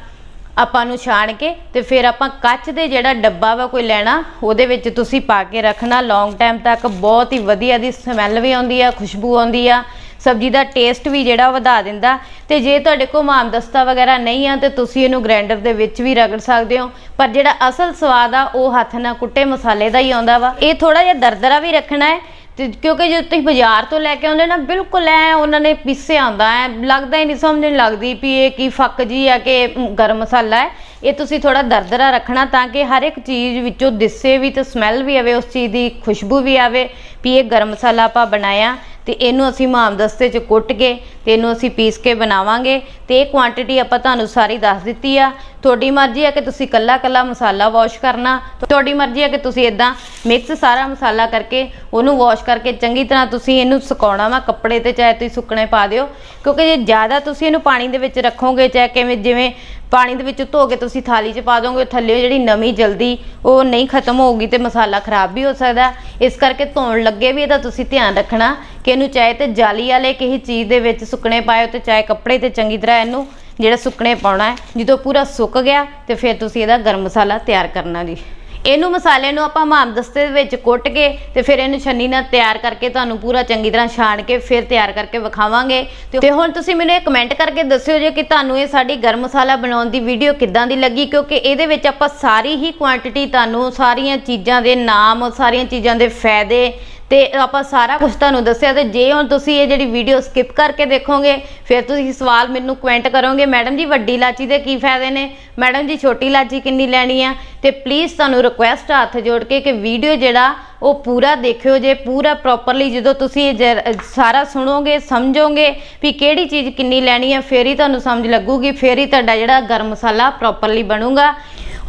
ਆਪਾਂ ਨੂੰ ਛਾਣ ਕੇ ਤੇ ਫਿਰ ਆਪਾਂ ਕੱਚ ਦੇ ਜਿਹੜਾ ਡੱਬਾ ਵਾ ਕੋਈ ਲੈਣਾ, ਉਹਦੇ ਵਿੱਚ ਤੁਸੀਂ ਪਾ ਕੇ ਰੱਖਣਾ। ਲੌਂਗ ਟਾਈਮ ਤੱਕ ਬਹੁਤ ਹੀ ਵਧੀਆ ਦੀ ਸਮੈਲ ਵੀ ਆਉਂਦੀ ਆ, ਖੁਸ਼ਬੂ ਆਉਂਦੀ ਆ। ਸਬਜ਼ੀ ਦਾ ਟੇਸਟ ਵੀ ਜਿਹੜਾ ਵਧਾ ਦਿੰਦਾ। ਤੇ ਜੇ ਤੁਹਾਡੇ ਕੋਲ ਮਾਮਦਸਤਾ ਵਗੈਰਾ ਨਹੀਂ ਆ, ਤੇ ਤੁਸੀਂ ਇਹਨੂੰ ਗ੍ਰਾਈਂਡਰ ਦੇ ਵਿੱਚ ਵੀ ਰਗੜ ਸਕਦੇ ਹੋ। ਪਰ ਜਿਹੜਾ ਅਸਲ ਸਵਾਦ ਆ, ਉਹ ਹੱਥ ਨਾਲ ਕੁੱਟੇ ਮਸਾਲੇ ਦਾ ਹੀ ਆਉਂਦਾ ਵਾ। ਇਹ ਥੋੜਾ ਜਿਹਾ ਦਰਦਰਾ ਵੀ ਰੱਖਣਾ ਹੈ। ਤੇ ਕਿਉਂਕਿ ਜੇ ਤੁਸੀਂ ਬਾਜ਼ਾਰ ਤੋਂ ਲੈ ਕੇ ਆਉਂਦੇ ਨਾ, ਬਿਲਕੁਲ ਐ ਉਹਨਾਂ ਨੇ ਪੀਸਿਆ ਹੁੰਦਾ, ਐ ਲੱਗਦਾ ਹੀ ਨਹੀਂ, ਸਮਝ ਨਹੀਂ ਲੱਗਦੀ ਵੀ ਇਹ ਕੀ ਫੱਕ ਜੀ ਆ ਕਿ ਗਰਮ ਮਸਾਲਾ ਹੈ। ਇਹ ਤੁਸੀਂ ਥੋੜਾ ਦਰਦਰਾ ਰੱਖਣਾ ਤਾਂ ਕਿ ਹਰ ਇੱਕ ਚੀਜ਼ ਵਿੱਚੋਂ ਦਿਸੇ ਵੀ ਤੇ ਸਮੈਲ ਵੀ ਆਵੇ, ਉਸ ਚੀਜ਼ ਦੀ ਖੁਸ਼ਬੂ ਵੀ ਆਵੇ ਵੀ ਇਹ ਗਰਮ ਮਸਾਲਾ ਆਪਾਂ ਬਣਾਇਆ ਤੇ ਇਹਨੂੰ ਅਸੀਂ ਮਾਮਦਸਤੇ 'ਚ ਕੁੱਟ ਕੇ ਤੇ ਇਹਨੂੰ ਅਸੀਂ ਪੀਸ ਕੇ ਬਣਾਵਾਂਗੇ ਤੇ ਇਹ ਕੁਆਂਟੀਟੀ ਆਪਾਂ ਤੁਹਾਨੂੰ ਸਾਰੀ ਦੱਸ ਦਿੱਤੀ ਆ। ਤੁਹਾਡੀ ਮਰਜ਼ੀ ਆ ਕਿ ਤੁਸੀਂ ਕੱਲਾ ਕੱਲਾ ਮਸਾਲਾ ਵਾਸ਼ ਕਰਨਾ, ਤੁਹਾਡੀ ਮਰਜ਼ੀ ਆ ਕਿ ਤੁਸੀਂ ਇਦਾਂ ਮਿਕਸ ਸਾਰਾ ਮਸਾਲਾ ਕਰਕੇ ਉਹਨੂੰ ਵਾਸ਼ ਕਰਕੇ ਚੰਗੀ ਤਰ੍ਹਾਂ ਤੁਸੀਂ ਇਹਨੂੰ ਸੁਕਾਉਣਾ ਵਾ ਕੱਪੜੇ ਤੇ, ਚਾਹੇ ਤੁਸੀਂ ਸੁੱਕਣੇ ਪਾ ਦਿਓ। ਕਿਉਂਕਿ ਜੇ ਜ਼ਿਆਦਾ ਤੁਸੀਂ ਇਹਨੂੰ ਪਾਣੀ ਦੇ ਵਿੱਚ ਰੱਖੋਗੇ, ਚਾਹੇ ਕਿਵੇਂ, ਜਿਵੇਂ ਪਾਣੀ ਦੇ ਵਿੱਚ ਧੋ ਕੇ ਤੁਸੀਂ ਥਾਲੀ 'ਚ ਪਾ ਦੋਗੇ, ਥੱਲੇ ਜਿਹੜੀ ਨਮੀ ਜਲਦੀ ਉਹ ਨਹੀਂ ਖਤਮ ਹੋਊਗੀ ਤੇ ਮਸਾਲਾ ਖਰਾਬ ਵੀ ਹੋ ਸਕਦਾ ਇਸ ਕਰਕੇ ਧੋਣ ਲੱਗੇ ਵੀ ਇਹਦਾ ਤੁਸੀਂ ਧਿਆਨ ਰੱਖਣਾ ਕਿ ਇਹਨੂੰ ਚਾਹੇ ਤੇ ਜਾਲੀ ਵਾਲੇ ਕਿਸੇ ਚੀਜ਼ ਦੇ ਵਿੱਚ ਸੁੱਕਣੇ ਪਾਇਓ ਤੇ ਚਾਹੇ ਕੱਪੜੇ ਤੇ ਚੰਗੀ ਤਰ੍ਹਾਂ ਇਹਨੂੰ ਜਿਹੜਾ ਸੁੱਕਣੇ ਪਾਉਣਾ ਹੈ, ਜਦੋਂ ਪੂਰਾ ਸੁੱਕ ਗਿਆ ਤੇ ਫਿਰ ਤੁਸੀਂ ਇਹਦਾ ਗਰਮ ਮਸਾਲਾ ਤਿਆਰ ਕਰਨਾ ਜੀ। ਇਹਨੂੰ ਮਸਾਲੇ ਨੂੰ ਆਪਾਂ ਮਾਮਦਸਤੇ ਦੇ ਵਿੱਚ ਕੁੱਟ ਕੇ ਤੇ ਫਿਰ ਇਹਨੂੰ ਛੰਨੀ ਨਾਲ ਤਿਆਰ ਕਰਕੇ ਤੁਹਾਨੂੰ ਪੂਰਾ ਚੰਗੀ ਤਰ੍ਹਾਂ ਛਾਣ ਕੇ ਫਿਰ ਤਿਆਰ ਕਰਕੇ ਵਿਖਾਵਾਂਗੇ। ਤੇ- ਤੇ ਹੁਣ ਤੁਸੀਂ ਮੈਨੂੰ ਇਹ ਕਮੈਂਟ ਕਰਕੇ ਦੱਸਿਓ ਜੇ ਕਿ ਤੁਹਾਨੂੰ ਇਹ ਸਾਡੀ ਗਰਮ ਮਸਾਲਾ ਬਣਾਉਣ ਦੀ ਵੀਡੀਓ ਕਿੱਦਾਂ ਦੀ ਲੱਗੀ, ਕਿਉਂਕਿ ਇਹਦੇ ਵਿੱਚ ਆਪਾਂ ਸਾਰੀ ਹੀ ਕੁਆਂਟੀਟੀ ਤੁਹਾਨੂੰ ਸਾਰੀਆਂ ਚੀਜ਼ਾਂ ਦੇ ਨਾਮ, ਸਾਰੀਆਂ ਚੀਜ਼ਾਂ ਦੇ ਫਾਇਦੇ ਤੇ ਆਪਾਂ ਸਾਰਾ ਕੁਝ ਤੁਹਾਨੂੰ ਦੱਸਿਆ ਤੇ ਜੇ ਹੁਣ ਤੁਸੀਂ ਇਹ ਜਿਹੜੀ ਵੀਡੀਓ ਸਕਿਪ ਕਰਕੇ ਦੇਖੋਗੇ, ਫਿਰ ਤੁਸੀਂ ਸਵਾਲ ਮੈਨੂੰ ਕਮੈਂਟ ਕਰੋਗੇ, ਮੈਡਮ ਜੀ, ਵੱਡੀ ਇਲਾਚੀ ਦੇ ਕੀ ਫਾਇਦੇ ਨੇ? ਮੈਡਮ ਜੀ, ਛੋਟੀ ਇਲਾਚੀ ਕਿੰਨੀ ਲੈਣੀ ਆ? ਤੇ ਪਲੀਜ਼ ਤੁਹਾਨੂੰ ਰਿਕੁਐਸਟ ਹੱਥ ਜੋੜ ਕੇ ਕਿ ਵੀਡੀਓ ਜਿਹੜਾ ਉਹ ਪੂਰਾ ਦੇਖਿਓ, ਜੇ ਪੂਰਾ ਪ੍ਰੋਪਰਲੀ ਜਦੋਂ ਤੁਸੀਂ ਇਹ ਜ- ਸਾਰਾ ਸੁਣੋਗੇ, ਸਮਝੋਗੇ ਵੀ ਕਿਹੜੀ ਚੀਜ਼ ਕਿੰਨੀ ਲੈਣੀ ਆ, ਫੇਰ ਹੀ ਤੁਹਾਨੂੰ ਸਮਝ ਲੱਗੂਗੀ, ਫੇਰ ਹੀ ਤੁਹਾਡਾ ਜਿਹੜਾ ਗਰਮ ਮਸਾਲਾ ਪ੍ਰੋਪਰਲੀ ਬਣੂਗਾ।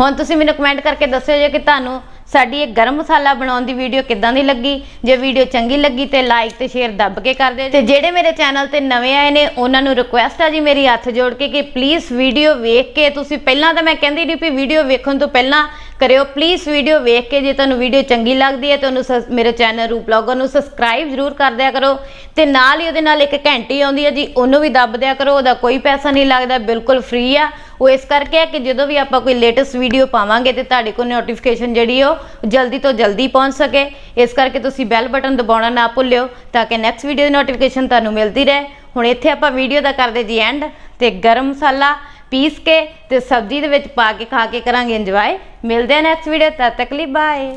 ਹੁਣ ਤੁਸੀਂ ਮੈਨੂੰ ਕਮੈਂਟ ਕਰਕੇ ਦੱਸਿਓ ਜੇ ਕਿ ਤੁਹਾਨੂੰ ਸਾਡੀ ਇਹ ਗਰਮ ਮਸਾਲਾ ਬਣਾਉਣ ਦੀ ਵੀਡੀਓ ਕਿੱਦਾਂ ਦੀ ਲੱਗੀ? ਜੇ ਵੀਡੀਓ ਚੰਗੀ ਲੱਗੀ ਤੇ ਲਾਈਕ ਤੇ ਸ਼ੇਅਰ ਦੱਬ ਕੇ ਕਰ ਦਿਓ ਤੇ ਜਿਹੜੇ ਮੇਰੇ ਚੈਨਲ ਤੇ ਨਵੇਂ ਆਏ ਨੇ, ਉਹਨਾਂ ਨੂੰ ਰਿਕੁਐਸਟ ਆ ਜੀ ਮੇਰੀ ਹੱਥ ਜੋੜ ਕੇ ਕਿ ਪਲੀਜ਼ ਵੀਡੀਓ ਵੇਖ ਕੇ, ਤੁਸੀਂ ਪਹਿਲਾਂ ਤਾਂ ਮੈਂ ਕਹਿੰਦੀ ਨਹੀਂ ਵੀ ਵੀਡੀਓ ਵੇਖਣ ਤੋਂ ਪਹਿਲਾਂ ਕਰਿਓ। ਪਲੀਜ਼ ਵੀਡੀਓ ਵੇਖ ਕੇ ਜੇ ਤੁਹਾਨੂੰ ਵੀਡੀਓ ਚੰਗੀ ਲੱਗਦੀ ਹੈ ਤਾਂ ਉਹਨੂੰ ਸਸ- ਮੇਰੇ ਚੈਨਲ ਰੂਪ ਬਲੌਗਰ ਨੂੰ ਸਬਸਕ੍ਰਾਈਬ ਜ਼ਰੂਰ ਕਰ ਦਿਆ ਕਰੋ। ਤੇ ਨਾਲ ਹੀ ਉਹਦੇ ਨਾਲ ਇੱਕ ਘੰਟੀ ਆਉਂਦੀ ਹੈ ਜੀ, ਉਹਨੂੰ ਵੀ ਦੱਬ ਦਿਆ ਕਰੋ, ਉਹਦਾ ਕੋਈ ਪੈਸਾ ਨਹੀਂ ਲੱਗਦਾ, ਬਿਲਕੁਲ ਫ੍ਰੀ ਆ। ਉਹ ਇਸ ਕਰਕੇ ਹੈ ਕਿ ਜਦੋਂ ਵੀ ਆਪਾਂ ਕੋਈ ਲੇਟੈਸਟ ਵੀਡੀਓ ਪਾਵਾਂਗੇ ਤੇ ਤੁਹਾਡੇ ਕੋਲ ਨੋਟੀਫਿਕੇਸ਼ਨ ਜਿਹੜੀ ਉਹ ਜਲਦੀ ਤੋਂ ਜਲਦੀ ਪਹੁੰਚ ਸਕੇ। ਇਸ ਕਰਕੇ ਤੁਸੀਂ ਬੈਲ ਬਟਨ ਦਬਾਉਣਾ ਨਾ ਭੁੱਲਿਓ ਤਾਂ ਕਿ ਨੈਕਸਟ ਵੀਡੀਓ ਦੀ ਨੋਟੀਫਿਕੇਸ਼ਨ ਤੁਹਾਨੂੰ ਮਿਲਦੀ ਰਹੇ। ਹੁਣ ਇੱਥੇ ਆਪਾਂ ਵੀਡੀਓ ਦਾ ਕਰਦੇ ਜੀ ਐਂਡ ਤੇ ਗਰਮ ਮਸਾਲਾ ਪੀਸ ਕੇ ਤੇ ਸਬਜ਼ੀ ਦੇ ਵਿੱਚ ਪਾ ਕੇ ਖਾ ਕੇ ਕਰਾਂਗੇ ਇੰਜੋਏ ਮਿਲਦੇ ਆ ਨੈਕਸਟ ਵੀਡੀਓ ਤਦ ਤੱਕ ਲਈ ਬਾਏ